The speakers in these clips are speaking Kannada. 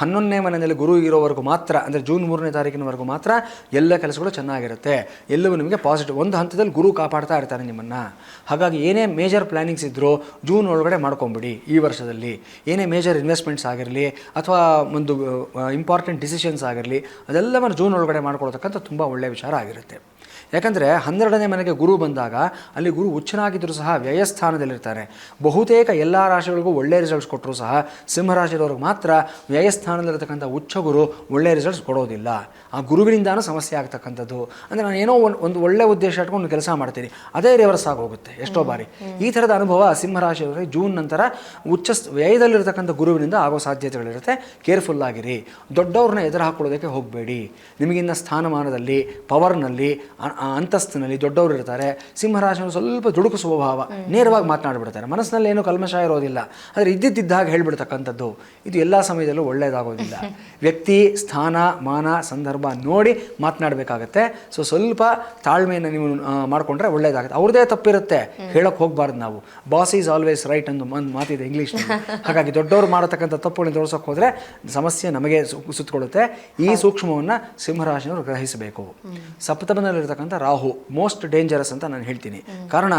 ಹನ್ನೊಂದನೇ ಮನೆಯಲ್ಲಿ ಗುರು ಇರೋವರೆಗೂ ಮಾತ್ರ, ಅಂದರೆ ಜೂನ್ ಮೂರನೇ ತಾರೀಕಿನವರೆಗೂ ಮಾತ್ರ ಎಲ್ಲ ಕೆಲಸಗಳು ಚೆನ್ನಾಗಿರುತ್ತೆ. ಎಲ್ಲವೂ ನಿಮಗೆ ಪಾಸಿಟಿವ್ ಒಂದು ಹಂತದಲ್ಲಿ ಗುರು ಕಾಪಾಡ್ತಾ ಇರ್ತಾರೆ ನಿಮ್ಮನ್ನು. ಹಾಗಾಗಿ ಏನೇ ಮೇಜರ್ ಪ್ಲ್ಯಾನಿಂಗ್ಸ್ ಇದ್ದರೂ ಜೂನ್ ಒಳಗಡೆ ಮಾಡ್ಕೊಂಬಿಡಿ ಈ ವರ್ಷದಲ್ಲಿ. ಏನೇ ಮೇಜರ್ ಇನ್ವೆಸ್ಟ್ಮೆಂಟ್ಸ್ ಆಗಿರಲಿ, ಅಥವಾ ಒಂದು ಇಂಪಾರ್ಟೆಂಟ್ ಡಿಸಿಷನ್ಸ್ ಆಗಿರಲಿ, ಅದೆಲ್ಲವನ್ನು ಜೂನ್ ಒಳಗಡೆ ಮಾಡ್ಕೊಳ್ತಕ್ಕಂಥ ತುಂಬ ಒಳ್ಳೆಯ ವಿಚಾರ ಆಗಿರುತ್ತೆ. ಯಾಕಂದರೆ ಹನ್ನೆರಡನೇ ಮನೆಗೆ ಗುರು ಬಂದಾಗ ಅಲ್ಲಿ ಗುರು ಉಚ್ಚನಾಗಿದ್ದರೂ ಸಹ ವ್ಯಯಸ್ಥಾನದಲ್ಲಿರ್ತಾರೆ. ಬಹುತೇಕ ಎಲ್ಲ ರಾಶಿಗಳಿಗೂ ಒಳ್ಳೆಯ ರಿಸಲ್ಟ್ಸ್ ಕೊಟ್ಟರು ಸಹ ಸಿಂಹರಾಶಿಯವ್ರಿಗೆ ಮಾತ್ರ ವ್ಯಯಸ್ಥಾನದಲ್ಲಿರ್ತಕ್ಕಂಥ ಉಚ್ಚ ಗುರು ಒಳ್ಳೆಯ ರಿಸಲ್ಟ್ಸ್ ಕೊಡೋದಿಲ್ಲ. ಆ ಗುರುವಿನಿಂದಾನೂ ಸಮಸ್ಯೆ ಆಗ್ತಕ್ಕಂಥದ್ದು. ಅಂದರೆ ನಾನು ಏನೋ ಒಂದು ಒಂದು ಒಳ್ಳೆಯ ಉದ್ದೇಶ ಇಟ್ಕೊಂಡು ಕೆಲಸ ಮಾಡ್ತೀನಿ. ಅದೇ ರಿವರ್ಸ್ ಆಗೋಗುತ್ತೆ ಎಷ್ಟೋ ಬಾರಿ. ಈ ಥರದ ಅನುಭವ ಸಿಂಹರಾಶಿಯವರಿಗೆ ಜೂನ್ ನಂತರ ಉಚ್ಚ ವ್ಯಯದಲ್ಲಿರ್ತಕ್ಕಂಥ ಗುರುವಿನಿಂದ ಆಗೋ ಸಾಧ್ಯತೆಗಳಿರುತ್ತೆ. ಕೇರ್ಫುಲ್ ಆಗಿರಿ. ದೊಡ್ಡವ್ರನ್ನ ಎದುರು ಹಾಕೊಳ್ಳೋದಕ್ಕೆ ಹೋಗಬೇಡಿ. ನಿಮಗಿನ್ನ ಸ್ಥಾನಮಾನದಲ್ಲಿ ಪವರ್ನಲ್ಲಿ ಅಂತಸ್ತಿನಲ್ಲಿ ದೊಡ್ಡವರು ಇರ್ತಾರೆ ಸಿಂಹರಾಶಿಯವರು ಸ್ವಲ್ಪ ದುಡುಕು ಸ್ವಭಾವ, ನೇರವಾಗಿ ಮಾತನಾಡಿಬಿಡ್ತಾರೆ. ಮನಸ್ಸಿನಲ್ಲಿ ಏನು ಕಲ್ಮಶ ಇರೋದಿಲ್ಲ. ಆದರೆ ಇದ್ದಿದ್ದಾಗ ಹೇಳ್ಬಿಡ್ತಕ್ಕಂಥದ್ದು, ಇದು ಎಲ್ಲ ಸಮಯದಲ್ಲೂ ಒಳ್ಳೆಯದಾಗೋದಿಲ್ಲ. ವ್ಯಕ್ತಿ, ಸ್ಥಾನ, ಮಾನ, ಸಂದರ್ಭ ನೋಡಿ ಮಾತನಾಡಬೇಕಾಗತ್ತೆ. ಸೊ ಸ್ವಲ್ಪ ತಾಳ್ಮೆಯನ್ನು ನೀವು ಮಾಡಿಕೊಂಡ್ರೆ ಒಳ್ಳೆಯದಾಗುತ್ತೆ. ಅವ್ರದ್ದೇ ತಪ್ಪಿರುತ್ತೆ. ಹೇಳೋಕೆ ಹೋಗಬಾರ್ದು ನಾವು. ಬಾಸ್ ಈಸ್ ಆಲ್ವೇಸ್ ರೈಟ್ ಅಂತ ಒಂದು ಮಾತಿದೆ ಇಂಗ್ಲೀಷ್ ಹಾಗಾಗಿ ದೊಡ್ಡವರು ಮಾಡತಕ್ಕಂಥ ತಪ್ಪುಗಳನ್ನ ತೋರಿಸೋಕೆ ಹೋದರೆ ಸಮಸ್ಯೆ ನಮಗೆ ಸುತ್ತಕೊಳ್ಳುತ್ತೆ. ಈ ಸೂಕ್ಷ್ಮವನ್ನು ಸಿಂಹರಾಶಿಯವರು ಗ್ರಹಿಸಬೇಕು. ಸಪ್ತಮದಲ್ಲಿರ್ತಕ್ಕಂಥ ರಾಹು ಮೋಸ್ಟ್ ಡೇಂಜರಸ್ ಅಂತ ನಾನು ಹೇಳ್ತೀನಿ. ಕಾರಣ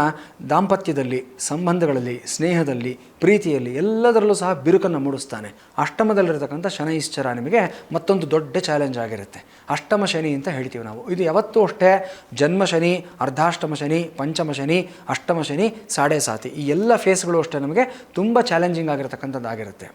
ದಾಂಪತ್ಯದಲ್ಲಿ ಸಂಬಂಧಗಳಲ್ಲಿ ಸ್ನೇಹದಲ್ಲಿ ಪ್ರೀತಿಯಲ್ಲಿ ಎಲ್ಲದರಲ್ಲೂ ಸಹ ಬಿರುಕನ್ನು ಮೂಡಿಸ್ತಾನೆ. ಅಷ್ಟಮದಲ್ಲಿರತಕ್ಕಂಥ ಶನೈಶ್ಚರ ನಿಮಗೆ ಮತ್ತೊಂದು ದೊಡ್ಡ ಚಾಲೆಂಜ್ ಆಗಿರುತ್ತೆ. ಅಷ್ಟಮ ಶನಿ ಅಂತ ಹೇಳ್ತೀವಿ ನಾವು. ಇದು ಯಾವತ್ತೂ ಅಷ್ಟೇ ಜನ್ಮ ಶನಿ, ಅರ್ಧಾಷ್ಟಮ ಶನಿ, ಪಂಚಮ ಶನಿ, ಅಷ್ಟಮ ಶನಿ, ಸಾಡೆ ಸಾತಿ. ಈ ಎಲ್ಲ ಫೇಸ್ಗಳು ಅಷ್ಟೇ ನಮಗೆ ತುಂಬ ಚಾಲೆಂಜಿಂಗ್ ಆಗಿರತಕ್ಕಂಥದ್ದಾಗಿರುತ್ತೆ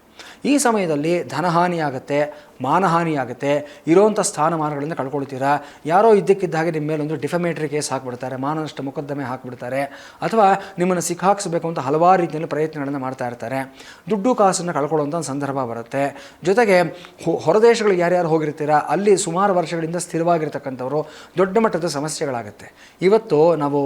ಈ ಸಮಯದಲ್ಲಿ ಧನಹಾನಿ ಆಗುತ್ತೆ ಮಾನಹಾನಿ ಆಗುತ್ತೆ ಇರೋವಂಥ ಸ್ಥಾನಮಾನಗಳನ್ನು ಕಳ್ಕೊಳ್ತೀರಾ? ಯಾರೋ ಇದ್ದಕ್ಕಿದ್ದ ಹಾಗೆ ನಿಮ್ಮ ಮೇಲೆ ಒಂದು ಡಿಫಮೇಟ್ರಿ ಕೇಸ್ ಹಾಕ್ಬಿಡ್ತಾರೆ, ಮಾನನಷ್ಟ ಮೊಕದ್ದಮೆ ಹಾಕ್ಬಿಡ್ತಾರೆ, ಅಥವಾ ನಿಮ್ಮನ್ನು ಸಿಕ್ಕಾಕ್ಸ್ಬೇಕು ಅಂತ ಹಲವಾರು ರೀತಿಯಲ್ಲಿ ಪ್ರಯತ್ನಗಳನ್ನು ಮಾಡ್ತಾ ಇರ್ತಾರೆ. ದುಡ್ಡು ಕಾಸನ್ನು ಕಳ್ಕೊಳ್ಳುವಂಥ ಒಂದು ಸಂದರ್ಭ ಬರುತ್ತೆ. ಜೊತೆಗೆ ಹೊರದೇಶಗಳಿಗೆ ಯಾರ್ಯಾರು ಹೋಗಿರ್ತೀರಾ, ಅಲ್ಲಿ ಸುಮಾರು ವರ್ಷಗಳಿಂದ ಸ್ಥಿರವಾಗಿರ್ತಕ್ಕಂಥವ್ರು ದೊಡ್ಡ ಮಟ್ಟದ ಸಮಸ್ಯೆಗಳಾಗುತ್ತೆ. ಇವತ್ತು ನಾವು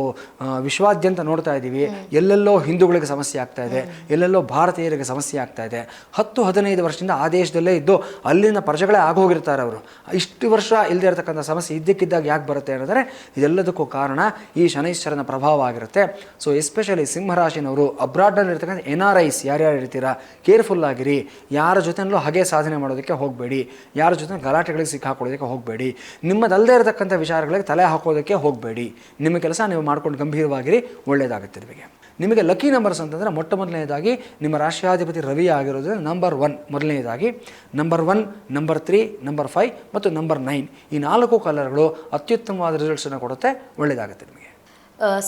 ವಿಶ್ವಾದ್ಯಂತ ನೋಡ್ತಾ ಇದ್ದೀವಿ. ಎಲ್ಲೆಲ್ಲೋ ಹಿಂದೂಗಳಿಗೆ ಸಮಸ್ಯೆ ಆಗ್ತಾ ಇದೆ. ಎಲ್ಲೆಲ್ಲೋ ಭಾರತೀಯರಿಗೆ ಸಮಸ್ಯೆ ಆಗ್ತಾ ಇದೆ. ಹತ್ತು, ಹದಿನೈದು ವರ್ಷದಿಂದ ಆ ದೇಶದಲ್ಲೇ ಇದ್ದು ಅಲ್ಲಿನ ಪ್ರಜೆಗಳೇ ಆಗೋಗಿರ್ತಾರೆ ಅವರು. ಇಷ್ಟು ವರ್ಷ ಇಲ್ಲದೆ ಇರತಕ್ಕಂಥ ಸಮಸ್ಯೆ ಇದ್ದಕ್ಕಿದ್ದಾಗ ಯಾಕೆ ಬರುತ್ತೆ ಅನ್ನೋದ್ರೆ ಇದೆಲ್ಲದಕ್ಕೂ ಕಾರಣ ಈ ಶನೈಶ್ವರನ ಪ್ರಭಾವ ಆಗಿರುತ್ತೆ. ಸೊ ಎಸ್ಪೆಷಲಿ ಸಿಂಹರಾಶಿನವರು ಅಬ್ರಾಡ್ನಲ್ಲಿ ಇರ್ತಕ್ಕಂಥ ಎನ್ ಆರ್ ಐಸ್ ಯಾರ್ಯಾರು ಇರ್ತೀರಾ ಕೇರ್ಫುಲ್ ಆಗಿರಿ. ಯಾರ ಜೊತೆನಲ್ಲೂ ಹಾಗೆ ಸಾಧನೆ ಮಾಡೋದಕ್ಕೆ ಹೋಗಬೇಡಿ. ಯಾರ ಜೊತೆ ಗಲಾಟೆಗಳಿಗೆ ಸಿಕ್ಕಾಕೊಳ್ಳೋದಕ್ಕೆ ಹೋಗಬೇಡಿ. ನಿಮ್ಮದಲ್ಲದೇ ಇರತಕ್ಕಂಥ ವಿಚಾರಗಳಿಗೆ ತಲೆ ಹಾಕೋದಕ್ಕೆ ಹೋಗಬೇಡಿ. ನಿಮ್ಮ ಕೆಲಸ ನೀವು ಮಾಡ್ಕೊಂಡು ಗಂಭೀರವಾಗಿರಿ ಒಳ್ಳೆಯದಾಗುತ್ತೆ ನಿಮಗೆ. ನಿಮಗೆ ಲಕ್ಕಿ ನಂಬರ್ಸ್ ಅಂತಂದರೆ ಮೊಟ್ಟ ಮೊದಲನೇದಾಗಿ ನಿಮ್ಮ ರಾಷ್ಟ್ರಾಧಿಪತಿ ರವಿ ಆಗಿರೋದ್ರಿಂದ ನಂಬರ್ ಒನ್ ಮೊದಲನೇದಾಗಿ number one number three number five ಮತ್ತು ನಂಬರ್ ನೈನ್ ಈ ನಾಲ್ಕು ಕಲರ್ಗಳು ಅತ್ಯುತ್ತಮವಾದ ರಿಸಲ್ಟ್ಸನ್ನು ಕೊಡುತ್ತೆ ಒಳ್ಳೆಯದಾಗುತ್ತೆ ನಿಮಗೆ.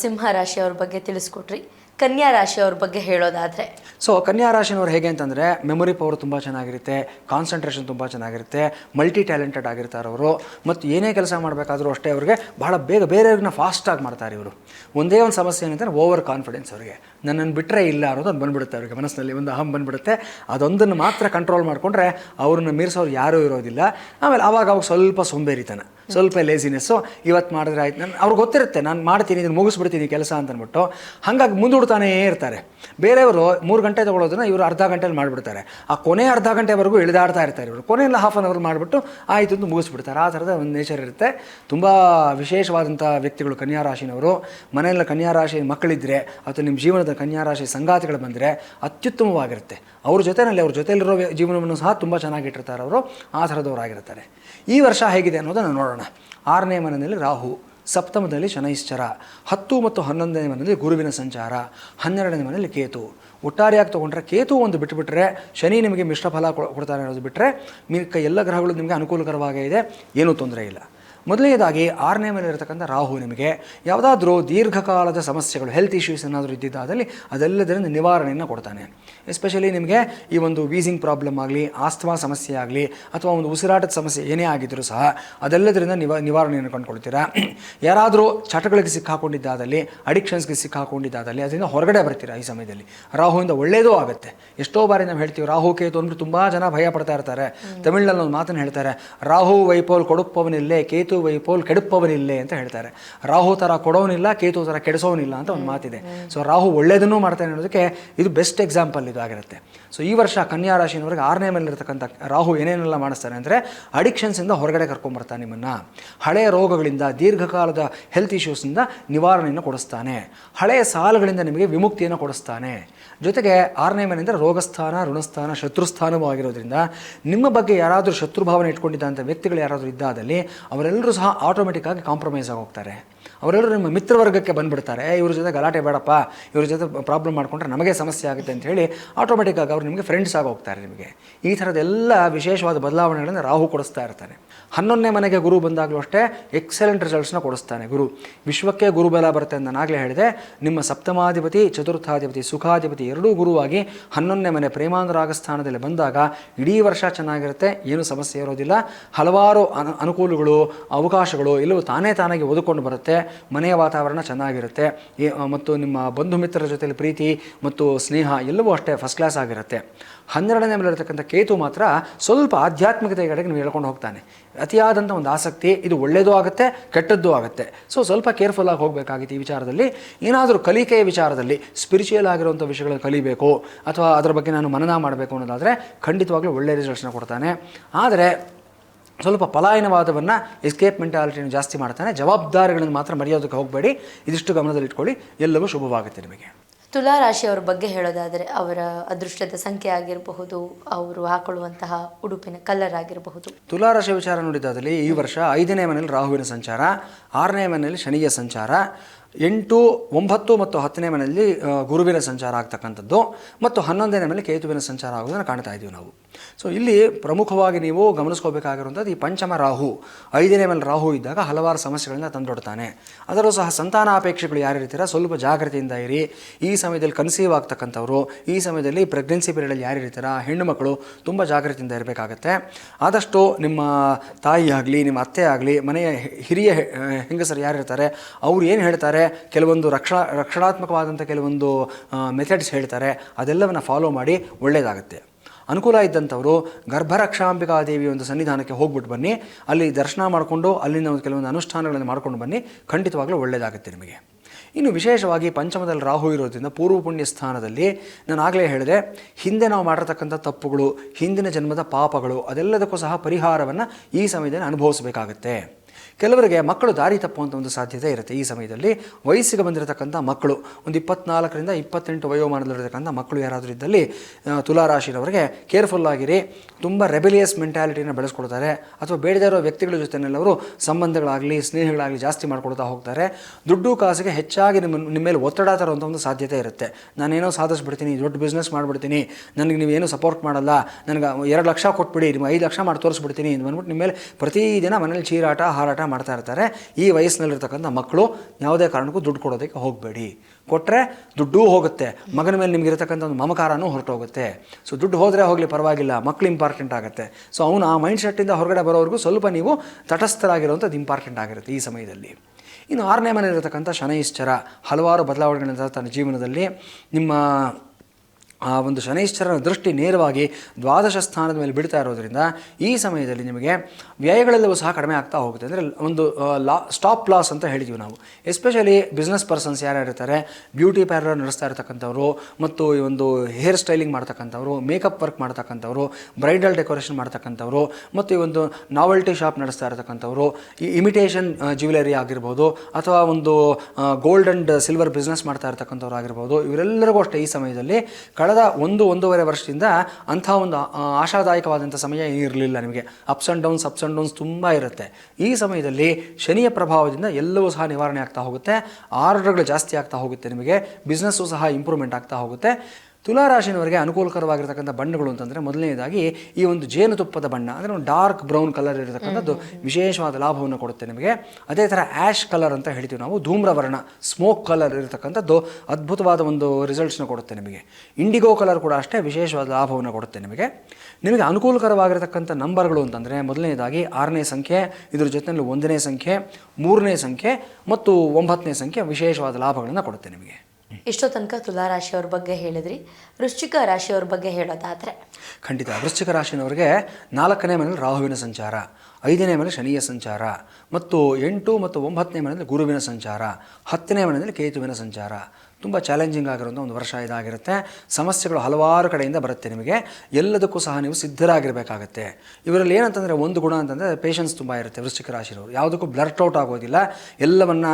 ಸಿಂಹ ರಾಶಿಯವ್ರ ಬಗ್ಗೆ ತಿಳಿಸ್ಕೊಟ್ರಿ. ಕನ್ಯಾ ರಾಶಿಯವ್ರ ಬಗ್ಗೆ ಹೇಳೋದಾದರೆ? ಸೊ ಕನ್ಯಾ ರಾಶಿನವ್ರು ಹೇಗೆ ಅಂತಂದರೆ ಮೆಮೊರಿ ಪವರ್ ತುಂಬ ಚೆನ್ನಾಗಿರುತ್ತೆ ಕಾನ್ಸಂಟ್ರೇಷನ್ ತುಂಬ ಚೆನ್ನಾಗಿರುತ್ತೆ ಮಲ್ಟಿ ಟ್ಯಾಲೆಂಟೆಡ್ ಆಗಿರ್ತಾರೆ ಅವರು ಮತ್ತು ಏನೇ ಕೆಲಸ ಮಾಡಬೇಕಾದ್ರೂ ಅಷ್ಟೇ ಅವ್ರಿಗೆ ಬಹಳ ಬೇಗ ಬೇರೆಯವ್ರನ್ನ ಫಾಸ್ಟಾಗಿ ಮಾಡ್ತಾರೆ ಇವರು. ಒಂದೇ ಒಂದು ಸಮಸ್ಯೆ ಏನಂತಂದರೆ ಓವರ್ ಕಾನ್ಫಿಡೆನ್ಸ್ ಅವರಿಗೆ. ನನ್ನನ್ನು ಬಿಟ್ಟರೆ ಇಲ್ಲ ಅನ್ನೋದು ಅದು ಬಂದ್ಬಿಡುತ್ತೆ ಅವ್ರಿಗೆ, ಮನಸ್ಸಿನಲ್ಲಿ ಒಂದು ಅಹಂ ಬಂದ್ಬಿಡುತ್ತೆ. ಅದೊಂದನ್ನು ಮಾತ್ರ ಕಂಟ್ರೋಲ್ ಮಾಡಿಕೊಂಡ್ರೆ ಅವ್ರನ್ನ ಮೀರಿಸೋರು ಯಾರೂ ಇರೋದಿಲ್ಲ. ಆಮೇಲೆ ಅವಾಗ ಅವಾಗ ಸ್ವಲ್ಪ ಸೋಂಬೇರಿತನ. ಸ್ವಲ್ಪ ಲೇಸಿನೆಸ್ಸು ಇವತ್ತು ಮಾಡಿದ್ರೆ ಆಯ್ತು. ನಾನು ಅವ್ರಿಗೆ ಗೊತ್ತಿರುತ್ತೆ, ನಾನು ಮಾಡ್ತೀನಿ ಇದನ್ನು ಮುಗಿಸ್ಬಿಡ್ತೀನಿ ಕೆಲಸ ಅಂತ ಅಂದ್ಬಿಟ್ಟು. ಹಾಗಾಗಿ ಮುಂದೂಡ್ತಾನೇ ಇರ್ತಾರೆ. ಬೇರೆಯವರು ಮೂರು ಗಂಟೆ ತೊಗೊಳೋದನ್ನ ಇವರು ಅರ್ಧ ಗಂಟೆಲಿ ಮಾಡಿಬಿಡ್ತಾರೆ. ಆ ಕೊನೆ ಅರ್ಧ ಗಂಟೆವರೆಗೂ ಇಳಿದಾಡ್ತಾ ಇರ್ತಾರೆ ಇವರು. ಕೊನೆಯಲ್ಲಿ ಹಾಫ್ ಆನ್ ಅವರ್ ಮಾಡಿಬಿಟ್ಟು ಆಯಿತು ಅಂತ ಮುಗಿಸ್ಬಿಡ್ತಾರೆ. ಆ ಥರದ ಒಂದು ನೇಚರ್ ಇರುತ್ತೆ. ತುಂಬ ವಿಶೇಷವಾದಂಥ ವ್ಯಕ್ತಿಗಳು ಕನ್ಯಾ ರಾಶಿನವರು ಮನೆಯಲ್ಲ ಕನ್ಯಾ ರಾಶಿ ಮಕ್ಕಳಿದ್ದರೆ ಅಥವಾ ನಿಮ್ಮ ಜೀವನದ ಕನ್ಯಾ ರಾಶಿ ಸಂಗಾತಿಗಳು ಬಂದರೆ ಅತ್ಯುತ್ತಮವಾಗಿರುತ್ತೆ. ಅವ್ರ ಜೊತೆಯಲ್ಲಿ ಅವ್ರ ವ್ಯ- ಜೀವನವನ್ನು ಸಹ ತುಂಬ ಚೆನ್ನಾಗಿಟ್ಟಿರ್ತಾರೆ ಅವರು. ಆ ಥರದವರಾಗಿರ್ತಾರೆ. ಈ ವರ್ಷ ಹೇಗಿದೆ ಅನ್ನೋದನ್ನು ನೋಡೋಣ. ಆರನೇ ಮನೆಯಲ್ಲಿ ರಾಹು, ಸಪ್ತಮದಲ್ಲಿ ಶನೈಶ್ಚರ, ಹತ್ತು ಮತ್ತು ಹನ್ನೊಂದನೇ ಮನೆಯಲ್ಲಿ ಗುರುವಿನ ಸಂಚಾರ, ಹನ್ನೆರಡನೇ ಮನೆಯಲ್ಲಿ ಕೇತು. ಒಟ್ಟಾರೆಯಾಗಿ ತೊಗೊಂಡ್ರೆ ಕೇತು ಒಂದು ಬಿಟ್ಟುಬಿಟ್ರೆ ಶನಿ ನಿಮಗೆ ಮಿಶ್ರ ಫಲ ಕೊಡ್ತಾರೆ ಅನ್ನೋದು ಬಿಟ್ಟರೆ ಮಿಕ್ಕ ಎಲ್ಲ ಗ್ರಹಗಳು ನಿಮಗೆ ಅನುಕೂಲಕರವಾಗೇ ಇದೆ. ಏನೂ ತೊಂದರೆ ಇಲ್ಲ. ಮೊದಲನೇದಾಗಿ ಆರನೇ ಮೇಲೆ ಇರತಕ್ಕಂಥ ರಾಹು ನಿಮಗೆ ಯಾವುದಾದ್ರೂ ದೀರ್ಘಕಾಲದ ಸಮಸ್ಯೆಗಳು ಹೆಲ್ತ್ ಇಶ್ಯೂಸ್ ಏನಾದರೂ ಇದ್ದಿದ್ದಾದಲ್ಲಿ ಅದೆಲ್ಲದರಿಂದ ನಿವಾರಣೆಯನ್ನು ಕೊಡ್ತಾನೆ. ಎಸ್ಪೆಷಲಿ ನಿಮಗೆ ಈ ಒಂದು ವೀಸಿಂಗ್ ಪ್ರಾಬ್ಲಮ್ ಆಗಲಿ ಆಸ್ತಮಾ ಸಮಸ್ಯೆ ಆಗಲಿ ಅಥವಾ ಒಂದು ಉಸಿರಾಟದ ಸಮಸ್ಯೆ ಏನೇ ಆಗಿದ್ದರೂ ಸಹ ಅದೆಲ್ಲದರಿಂದ ನಿವ ನಿವಾರಣೆಯನ್ನು ಕಂಡುಕೊಳ್ತೀರಾ? ಯಾರಾದರೂ ಚಟಗಳಿಗೆ ಸಿಕ್ಕಾಕೊಂಡಿದ್ದಾದಲ್ಲಿ ಅಡಿಕ್ಷನ್ಸ್ಗೆ ಸಿಕ್ಕಾಕೊಂಡಿದ್ದಾದಲ್ಲಿ ಅದರಿಂದ ಹೊರಗಡೆ ಬರ್ತೀರಾ ಈ ಸಮಯದಲ್ಲಿ? ರಾಹುವಿಂದ ಒಳ್ಳೆಯದೂ ಆಗುತ್ತೆ. ಎಷ್ಟೋ ಬಾರಿ ನಾವು ಹೇಳ್ತೀವಿ ರಾಹು ಕೇತು ಅಂದ್ರೆ ತುಂಬ ಜನ ಭಯ ಪಡ್ತಾ ಇರ್ತಾರೆ. ತಮಿಳಿನಲ್ಲಿ ಒಂದು ಮಾತನ್ನು ಹೇಳ್ತಾರೆ ರಾಹು ವೈಪೋಲ್ ಕೊಡುಪ್ಪವನಿಲ್ಲೇ ಕೇತು ಕೇತು ವೈಪೋಲ್ ಕೆಡುಪವನಿಲ್ಲೇ ಅಂತ ಹೇಳ್ತಾರೆ. ರಾಹು ಥರ ಕೊಡೋನಿಲ್ಲ, ಕೇತು ಥರ ಕೆಡಿಸೋನಿಲ್ಲ ಅಂತ ಒಂದು ಮಾತಿದೆ. ಸೊ ರಾಹು ಒಳ್ಳೇದನ್ನೂ ಮಾಡ್ತಾನೆ ಅನ್ನೋದಕ್ಕೆ ಇದು ಬೆಸ್ಟ್ ಎಕ್ಸಾಂಪಲ್ ಇದು ಆಗಿರುತ್ತೆ. ಸೊ ಈ ವರ್ಷ ಕನ್ಯಾ ರಾಶಿನವರೆಗೆ ಆರನೇ ಇರತಕ್ಕಂಥ ರಾಹು ಏನೇನೆಲ್ಲ ಮಾಡಿಸ್ತಾನೆ ಅಂದರೆ ಅಡಿಕ್ಷನ್ಸಿಂದ ಹೊರಗಡೆ ಕರ್ಕೊಂಬರ್ತಾನೆ ನಿಮ್ಮನ್ನು. ಹಳೆಯ ರೋಗಗಳಿಂದ, ದೀರ್ಘಕಾಲದ ಹೆಲ್ತ್ ಇಶ್ಯೂಸಿಂದ ನಿವಾರಣೆಯನ್ನು ಕೊಡಿಸ್ತಾನೆ. ಹಳೆಯ ಸಾಲಗಳಿಂದ ನಿಮಗೆ ವಿಮುಕ್ತಿಯನ್ನು ಕೊಡಿಸ್ತಾನೆ. ಜೊತೆಗೆ ಆರನೇ ಮನೆಯಿಂದ ರೋಗಸ್ಥಾನ, ಋಣಸ್ಥಾನ, ಶತ್ರುಸ್ಥಾನವೂ ಆಗಿರೋದ್ರಿಂದ ನಿಮ್ಮ ಬಗ್ಗೆ ಯಾರಾದರೂ ಶತ್ರುಭಾವನೆ ಇಟ್ಕೊಂಡಿದ್ದಂಥ ವ್ಯಕ್ತಿಗಳು ಯಾರಾದರೂ ಇದ್ದಾದಲ್ಲಿ ಅವರೆಲ್ಲರೂ ಸಹ ಆಟೋಮೆಟಿಕ್ ಆಗಿ ಕಾಂಪ್ರಮೈಸ್ ಆಗಿ ಹೋಗ್ತಾರೆ ಅವರೆಲ್ಲರೂ ನಿಮ್ಮ ಮಿತ್ರವರ್ಗಕ್ಕೆ ಬಂದ್ಬಿಡ್ತಾರೆ. "ಏ, ಇವ್ರ ಜೊತೆ ಗಲಾಟೆ ಬೇಡಪ್ಪ ಇವ್ರ ಜೊತೆ ಪ್ರಾಬ್ಲಮ್ ಮಾಡಿಕೊಂಡ್ರೆ ನಮಗೆ ಸಮಸ್ಯೆ ಆಗುತ್ತೆ ಅಂತ ಹೇಳಿ ಆಟೋಮೆಟಿಕ್ ಅವರು ಅವ್ರು ನಿಮಗೆ ಫ್ರೆಂಡ್ಸ್ ಆಗಿ ಹೋಗ್ತಾರೆ ನಿಮಗೆ. ಈ ಥರದ್ದೆಲ್ಲ ವಿಶೇಷವಾದ ಬದಲಾವಣೆಗಳನ್ನು ರಾಹು ಕೊಡಿಸ್ತಾ ಇರ್ತಾನೆ. ಹನ್ನೊಂದನೇ ಮನೆಗೆ ಗುರು ಬಂದಾಗಲೂ ಅಷ್ಟೇ ಎಕ್ಸಲೆಂಟ್ ರಿಸಲ್ಟ್ಸ್ನ ಕೊಡಿಸ್ತಾನೆ ಗುರು. ವಿಶ್ವಕ್ಕೆ ಗುರುಬಲ ಬರುತ್ತೆ ಅಂತ ನಾಗಲೇ ಹೇಳಿದೆ. ನಿಮ್ಮ ಸಪ್ತಮಾಧಿಪತಿ, ಚತುರ್ಥಾಧಿಪತಿ, ಸುಖಾಧಿಪತಿ ಎರಡೂ ಗುರುವಾಗಿ ಹನ್ನೊಂದನೇ ಮನೆ ಪ್ರೇಮಾನುರಾಗ ಸ್ಥಾನದಲ್ಲಿ ಬಂದಾಗ ಇಡೀ ವರ್ಷ ಚೆನ್ನಾಗಿರುತ್ತೆ, ಏನು ಸಮಸ್ಯೆ ಇರೋದಿಲ್ಲ. ಹಲವಾರು ಅನು, ಅನುಕೂಲಗಳು, ಅವಕಾಶಗಳು ಎಲ್ಲವೂ ತಾನೇ ತಾನಾಗಿ ಒದಕೊಂಡು ಬರುತ್ತೆ. ಮನೆಯ ವಾತಾವರಣ ಚೆನ್ನಾಗಿರುತ್ತೆ. ಮತ್ತು ನಿಮ್ಮ ಬಂಧು ಮಿತ್ರರ ಜೊತೆಯಲ್ಲಿ ಪ್ರೀತಿ ಮತ್ತು ಸ್ನೇಹ ಎಲ್ಲವೂ ಅಷ್ಟೇ ಫಸ್ಟ್ ಕ್ಲಾಸ್ ಆಗಿರುತ್ತೆ. ಹನ್ನೆರಡನೇ ಮೇಲೆ ಇರತಕ್ಕಂಥ ಕೇತು ಮಾತ್ರ ಸ್ವಲ್ಪ ಆಧ್ಯಾತ್ಮಿಕತೆ ಕಡೆಗೆ ನೀವು ಹೇಳ್ಕೊಂಡು ಹೋಗ್ತಾನೆ. ಅತಿಯಾದಂಥ ಒಂದು ಆಸಕ್ತಿ, ಇದು ಒಳ್ಳೆಯದು ಆಗುತ್ತೆ, ಕೆಟ್ಟದ್ದು ಆಗುತ್ತೆ. ಸೊ ಸ್ವಲ್ಪ ಕೇರ್ಫುಲ್ ಆಗಿ ಹೋಗಬೇಕಾಗಿತ್ತು ಈ ವಿಚಾರದಲ್ಲಿ. ಏನಾದರೂ ಕಲಿಕೆಯ ವಿಚಾರದಲ್ಲಿ ಸ್ಪಿರಿಚುಯಲ್ ಆಗಿರುವಂಥ ವಿಷಯಗಳನ್ನು ಕಲಿಬೇಕು, ಅಥವಾ ಅದರ ಬಗ್ಗೆ ನಾನು ಮನನ ಮಾಡಬೇಕು ಅನ್ನೋದಾದರೆ, ಖಂಡಿತವಾಗ್ಲೂ ಒಳ್ಳೆಯ ರಿಸಲ್ಟ್ಸ್ನ ಕೊಡ್ತಾನೆ. ಆದರೆ, ಸ್ವಲ್ಪ ಪಲಾಯನವಾದವನ್ನು ಎಸ್ಕೇಪ್ ಮೆಂಟಾಲಿಟಿಯನ್ನು ಜಾಸ್ತಿ ಮಾಡ್ತಾನೆ. ಜವಾಬ್ದಾರಿಗಳನ್ನು ಮಾತ್ರ ಮರೆಯೋದಕ್ಕೆ ಹೋಗಬೇಡಿ. ಇದಿಷ್ಟು ಗಮನದಲ್ಲಿಟ್ಕೊಳ್ಳಿ. ಎಲ್ಲವೂ ಶುಭವಾಗುತ್ತೆ ನಿಮಗೆ. ತುಲಾ ರಾಶಿಯವ್ರ ಬಗ್ಗೆ ಹೇಳೋದಾದರೆ ಅವರ ಅದೃಷ್ಟದ ಸಂಖ್ಯೆ ಆಗಿರಬಹುದು, ಅವರು ಹಾಕೊಳ್ಳುವಂತಹ ಉಡುಪಿನ ಕಲರ್ ಆಗಿರಬಹುದು. ತುಲಾರಾಶಿ ವಿಚಾರ ನೋಡಿದಾದಲ್ಲಿ ಈ ವರ್ಷ ಐದನೇ ಮನೆಯಲ್ಲಿ ರಾಹುವಿನ ಸಂಚಾರ, ಆರನೇ ಮನೆಯಲ್ಲಿ ಶನಿಯ ಸಂಚಾರ. ಎಂಟು, ಒಂಬತ್ತು ಮತ್ತು ಹತ್ತನೇ ಮನೆಯಲ್ಲಿ ಗುರುವಿನ ಸಂಚಾರ ಆಗ್ತಕ್ಕಂಥದ್ದು ಮತ್ತು ಹನ್ನೊಂದನೇ ಮನೆಯಲ್ಲಿ ಕೇತುವಿನ ಸಂಚಾರ ಆಗೋದನ್ನು ಕಾಣ್ತಾ ಇದ್ದೀವಿ ನಾವು. ಸೊ ಇಲ್ಲಿ ಪ್ರಮುಖವಾಗಿ ನೀವು ಗಮನಿಸ್ಕೋಬೇಕಾಗಿರುವಂಥದ್ದು ಈ ಪಂಚಮ ರಾಹು. ಐದನೇ ಮೇಲೆ ರಾಹು ಇದ್ದಾಗ ಹಲವಾರು ಸಮಸ್ಯೆಗಳನ್ನ ತಂದೊಡ್ತಾನೆ. ಅದರಲ್ಲೂ ಸಹ ಸಂತಾನ ಅಪೇಕ್ಷೆಗಳು ಯಾರಿರ್ತೀರ ಸ್ವಲ್ಪ ಜಾಗ್ರತೆಯಿಂದ ಇರಿ. ಈ ಸಮಯದಲ್ಲಿ ಕನ್ಸೀವ್ ಆಗ್ತಕ್ಕಂಥವ್ರು, ಈ ಸಮಯದಲ್ಲಿ ಪ್ರೆಗ್ನೆನ್ಸಿ ಪೀರಿಯಡಲ್ಲಿ ಯಾರಿರ್ತೀರ ಹೆಣ್ಣು ಮಕ್ಕಳು ತುಂಬ ಜಾಗ್ರತೆಯಿಂದ ಇರಬೇಕಾಗತ್ತೆ. ಆದಷ್ಟು ನಿಮ್ಮ ತಾಯಿ ಆಗಲಿ, ನಿಮ್ಮ ಅತ್ತೆ ಆಗಲಿ, ಮನೆಯ ಹಿರಿಯ ಹೆಂಗಸರು ಯಾರಿರ್ತಾರೆ ಅವ್ರು ಏನು ಹೇಳ್ತಾರೆ ಕೆಲವೊಂದು ರಕ್ಷಣಾ ರಕ್ಷಣಾತ್ಮಕವಾದಂಥ ಕೆಲವೊಂದು ಮೆಥಡ್ಸ್ ಹೇಳ್ತಾರೆ, ಅದೆಲ್ಲವನ್ನು ಫಾಲೋ ಮಾಡಿ ಒಳ್ಳೆಯದಾಗುತ್ತೆ ಅನುಕೂಲ ಇದ್ದಂಥವರು ಗರ್ಭರಕ್ಷಾಂಬಿಕಾ ದೇವಿ ಒಂದು ಸನ್ನಿಧಾನಕ್ಕೆ ಹೋಗ್ಬಿಟ್ಟು ಬನ್ನಿ, ಅಲ್ಲಿ ದರ್ಶನ ಮಾಡಿಕೊಂಡು ಅಲ್ಲಿಂದ ಒಂದು ಕೆಲವೊಂದು ಅನುಷ್ಠಾನಗಳನ್ನು ಮಾಡ್ಕೊಂಡು ಬನ್ನಿ, ಖಂಡಿತವಾಗಲೂ ಒಳ್ಳೆಯದಾಗುತ್ತೆ ನಿಮಗೆ. ಇನ್ನು ವಿಶೇಷವಾಗಿ ಪಂಚಮದಲ್ಲಿ ರಾಹು ಇರೋದ್ರಿಂದ ಪೂರ್ವ ಪುಣ್ಯ ಸ್ಥಾನದಲ್ಲಿ ನಾನು ಆಗಲೇ ಹೇಳಿದೆ, ಹಿಂದೆ ನಾವು ಮಾಡಿರ್ತಕ್ಕಂಥ ತಪ್ಪುಗಳು, ಹಿಂದಿನ ಜನ್ಮದ ಪಾಪಗಳು ಅದೆಲ್ಲದಕ್ಕೂ ಸಹ ಪರಿಹಾರವನ್ನು ಈ ಸಮಯದಲ್ಲಿ ಅನುಭವಿಸಬೇಕಾಗತ್ತೆ. ಕೆಲವರಿಗೆ ಮಕ್ಕಳು ದಾರಿ ತಪ್ಪುವಂಥ ಒಂದು ಸಾಧ್ಯತೆ ಇರುತ್ತೆ ಈ ಸಮಯದಲ್ಲಿ. ವಯಸ್ಸಿಗೆ ಬಂದಿರತಕ್ಕಂಥ ಮಕ್ಕಳು, ಒಂದು ಇಪ್ಪತ್ನಾಲ್ಕರಿಂದ ಇಪ್ಪತ್ತೆಂಟು ವಯೋಮಾನದಲ್ಲಿರತಕ್ಕಂಥ ಮಕ್ಕಳು ಯಾರಾದರೂ ಇದ್ದಲ್ಲಿ ತುಲಾರಾಶಿಯವರಿಗೆ ಕೇರ್ಫುಲ್ ಆಗಿರಿ, ತುಂಬ ರೆಬೆಲಿಯಸ್ ಮೆಂಟ್ಯಾಲಿಟಿನ ಬೆಳೆಸ್ಕೊಳ್ತಾರೆ ಅಥವಾ ಬೇಡದೇ ಇರೋ ವ್ಯಕ್ತಿಗಳ ಜೊತೆನೆಲ್ಲವರು ಸಂಬಂಧಗಳಾಗಲಿ, ಸ್ನೇಹಗಳಾಗಲಿ ಜಾಸ್ತಿ ಮಾಡ್ಕೊಳ್ತಾ ಹೋಗ್ತಾರೆ. ದುಡ್ಡು ಕಾಸಿಗೆ ಹೆಚ್ಚಾಗಿ ನಿಮ್ಮ ನಿಮ್ಮ ಮೇಲೆ ಒತ್ತಡ ತರುವಂಥ ಒಂದು ಸಾಧ್ಯತೆ ಇರುತ್ತೆ. ನಾನೇನೋ ಸಾಧಿಸ್ಬಿಡ್ತೀನಿ, ದೊಡ್ಡ ಬಿಸ್ನೆಸ್ ಮಾಡಿಬಿಡ್ತೀನಿ, ನನಗೆ ನೀವೇನು ಸಪೋರ್ಟ್ ಮಾಡಲ್ಲ, ನನಗೆ ಎರಡು ಲಕ್ಷ ಕೊಟ್ಬಿಡಿ ನಿಮ್ಮ ಐದು ಲಕ್ಷ ಮಾಡಿ ತೋರಿಸ್ಬಿಡ್ತೀನಿ ಅಂತ ಬಂದ್ಬಿಟ್ಟು ನಿಮ್ಮ ಮೇಲೆ ಪ್ರತಿದಿನ ಮನೇಲಿ ಚೀರಾಟ, ಹಾರಾಟ ಮಾಡ್ತಾ ಇರ್ತಾರೆ. ಈ ವಯಸ್ಸಿನಲ್ಲಿರ್ತಕ್ಕಂಥ ಮಕ್ಕಳು ಯಾವುದೇ ಕಾರಣಕ್ಕೂ ದುಡ್ಡು ಕೊಡೋದಕ್ಕೆ ಹೋಗಬೇಡಿ. ಕೊಟ್ಟರೆ ದುಡ್ಡೂ ಹೋಗುತ್ತೆ. ಮಗನ ಮೇಲೆ ನಿಮಗೆ ಇರತಕ್ಕಂಥ ಒಂದು ಮಮಕಾರನೂ ಹೊರಟೋಗುತ್ತೆ. ಸೊ ದುಡ್ಡು ಹೋದರೆ ಹೋಗಲಿ, ಪರವಾಗಿಲ್ಲ. ಮಕ್ಕಳು ಇಂಪಾರ್ಟೆಂಟ್ ಆಗುತ್ತೆ. ಸೊ ಅವನು ಆ ಮೈಂಡ್ ಸೆಟ್ಟಿಂದ ಹೊರಗಡೆ ಬರೋವರೆಗೂ ಸ್ವಲ್ಪ ನೀವು ತಟಸ್ಥರಾಗಿರುವಂಥದ್ದು ಇಂಪಾರ್ಟೆಂಟ್ ಆಗಿರುತ್ತೆ ಈ ಸಮಯದಲ್ಲಿ. ಇನ್ನು ಆರನೇ ಮನೆಯಲ್ಲಿರತಕ್ಕಂಥ ಶನೈಶ್ಚರ ಹಲವಾರು ಬದಲಾವಣೆಗಳಿಂದ ತನ್ನ ಜೀವನದಲ್ಲಿ ನಿಮ್ಮ ಆ ಒಂದು ಶನೈಶ್ಚರನ ದೃಷ್ಟಿ ನೇರವಾಗಿ ದ್ವಾದಶ ಸ್ಥಾನದ ಮೇಲೆ ಬಿಡ್ತಾ ಇರೋದ್ರಿಂದ ಈ ಸಮಯದಲ್ಲಿ ನಿಮಗೆ ವ್ಯಯಗಳೆಲ್ಲವೂ ಸಹ ಕಡಿಮೆ ಆಗ್ತಾ ಹೋಗುತ್ತೆ. ಅಂದರೆ ಒಂದು ಲಾ ಸ್ಟಾಪ್ ಲಾಸ್ ಅಂತ ಹೇಳಿದ್ದೀವಿ ನಾವು. ಎಸ್ಪೆಷಲಿ ಬಿಸ್ನೆಸ್ ಪರ್ಸನ್ಸ್ ಯಾರ್ಯಾರಿರ್ತಾರೆ ಬ್ಯೂಟಿ ಪಾರ್ಲರ್ ನಡೆಸ್ತಾ ಇರ್ತಕ್ಕಂಥವ್ರು ಮತ್ತು ಈ ಒಂದು ಹೇರ್ ಸ್ಟೈಲಿಂಗ್ ಮಾಡ್ತಕ್ಕಂಥವ್ರು ಮೇಕಪ್ ವರ್ಕ್ ಮಾಡ್ತಕ್ಕಂಥವ್ರು ಬ್ರೈಡಲ್ ಡೆಕೋರೇಷನ್ ಮಾಡ್ತಕ್ಕಂಥವ್ರು ಮತ್ತು ಈ ಒಂದು ನಾವೆಲ್ಟಿ ಶಾಪ್ ನಡೆಸ್ತಾ ಇರ್ತಕ್ಕಂಥವ್ರು, ಈ ಇಮಿಟೇಷನ್ ಜ್ಯುವೆಲರಿ ಆಗಿರ್ಬೋದು ಅಥವಾ ಒಂದು ಗೋಲ್ಡ್ ಆ್ಯಂಡ್ ಸಿಲ್ವರ್ ಬಿಸ್ನೆಸ್ ಮಾಡ್ತಾ ಇರ್ತಕ್ಕಂಥವ್ರು ಆಗಿರ್ಬೋದು, ಇವರೆಲ್ಲರಿಗೂ ಅಷ್ಟೇ ಈ ಸಮಯದಲ್ಲಿ ಕಳೆದ ಒಂದು ಒಂದೂವರೆ ವರ್ಷದಿಂದ ಅಂಥ ಒಂದು ಆಶಾದಾಯಕವಾದಂಥ ಸಮಯ ಇರಲಿಲ್ಲ ನಿಮಗೆ. Ups and downs ups and downs ತುಂಬ ಇರುತ್ತೆ. ಈ ಸಮಯದಲ್ಲಿ ಶನಿಯ ಪ್ರಭಾವದಿಂದ ಎಲ್ಲವೂ ಸಹ ನಿವಾರಣೆ ಆಗ್ತಾ ಹೋಗುತ್ತೆ. ಆರ್ಡರ್ಗಳು ಜಾಸ್ತಿ ಆಗ್ತಾ ಹೋಗುತ್ತೆ ನಿಮಗೆ. ಬಿಸ್ನೆಸ್ಸು ಸಹ ಇಂಪ್ರೂವ್ಮೆಂಟ್ ಆಗ್ತಾ ಹೋಗುತ್ತೆ. ತುಲಾರಾಶಿನವರಿಗೆ ಅನುಕೂಲಕರವಾಗಿರ್ತಕ್ಕಂಥ ಬಣ್ಣಗಳು ಅಂತಂದರೆ ಮೊದಲನೇದಾಗಿ ಈ ಒಂದು ಜೇನುತುಪ್ಪದ ಬಣ್ಣ ಅಂದರೆ ಒಂದು ಡಾರ್ಕ್ ಬ್ರೌನ್ ಕಲರ್ ಇರತಕ್ಕಂಥದ್ದು ವಿಶೇಷವಾದ ಲಾಭವನ್ನು ಕೊಡುತ್ತೆ ನಿಮಗೆ. ಅದೇ ಥರ ಆ್ಯಶ್ ಕಲರ್ ಅಂತ ಹೇಳ್ತೀವಿ ನಾವು ಧೂಮ್ರವರ್ಣ ಸ್ಮೋಕ್ ಕಲರ್ ಇರತಕ್ಕಂಥದ್ದು ಅದ್ಭುತವಾದ ಒಂದು ರಿಸಲ್ಟ್ಸ್ನ ಕೊಡುತ್ತೆ ನಿಮಗೆ. ಇಂಡಿಗೋ ಕಲರ್ ಕೂಡ ಅಷ್ಟೇ ವಿಶೇಷವಾದ ಲಾಭವನ್ನು ಕೊಡುತ್ತೆ ನಿಮಗೆ. ನಿಮಗೆ ಅನುಕೂಲಕರವಾಗಿರತಕ್ಕಂಥ ನಂಬರ್ಗಳು ಅಂತಂದರೆ ಮೊದಲನೇದಾಗಿ ಆರನೇ ಸಂಖ್ಯೆ ಇದ್ರ ಜೊತೆಯಲ್ಲಿ ಒಂದನೇ ಸಂಖ್ಯೆ ಮೂರನೇ ಸಂಖ್ಯೆ ಮತ್ತು ಒಂಬತ್ತನೇ ಸಂಖ್ಯೆ ವಿಶೇಷವಾದ ಲಾಭಗಳನ್ನು ಕೊಡುತ್ತೆ ನಿಮಗೆ. ಇಷ್ಟೋ ತನಕ ತುಲಾ ರಾಶಿಯವ್ರ ಬಗ್ಗೆ ಹೇಳಿದ್ರಿ. ವೃಶ್ಚಿಕ ರಾಶಿಯವ್ರ ಬಗ್ಗೆ ಹೇಳೋದಾದರೆ. ಖಂಡಿತ. ವೃಶ್ಚಿಕ ರಾಶಿನವರಿಗೆ ನಾಲ್ಕನೇ ಮನೇಲಿ ರಾಹುವಿನ ಸಂಚಾರ, ಐದನೇ ಮನೆ ಶನಿಯ ಸಂಚಾರ, ಮತ್ತು ಎಂಟು ಮತ್ತು ಒಂಬತ್ತನೇ ಮನೆಯಲ್ಲಿ ಗುರುವಿನ ಸಂಚಾರ, ಹತ್ತನೇ ಮನೆಯಲ್ಲಿ ಕೇತುವಿನ ಸಂಚಾರ ತುಂಬ ಚಾಲೆಂಜಿಂಗ್ ಆಗಿರೋಂಥ ಒಂದು ವರ್ಷ ಇದಾಗಿರುತ್ತೆ. ಸಮಸ್ಯೆಗಳು ಹಲವಾರು ಕಡೆಯಿಂದ ಬರುತ್ತೆ ನಿಮಗೆ. ಎಲ್ಲದಕ್ಕೂ ಸಹ ನೀವು ಸಿದ್ಧರಾಗಿರಬೇಕಾಗತ್ತೆ. ಇವರಲ್ಲಿ ಏನಂತಂದರೆ ಒಂದು ಗುಣ ಅಂತಂದರೆ ಪೇಷನ್ಸ್ ತುಂಬ ಇರುತ್ತೆ ವೃಶ್ಚಿಕ ರಾಶಿಯವರು. ಯಾವುದಕ್ಕೂ ಬ್ಲರ್ಟ್ ಔಟ್ ಆಗೋದಿಲ್ಲ. ಎಲ್ಲವನ್ನು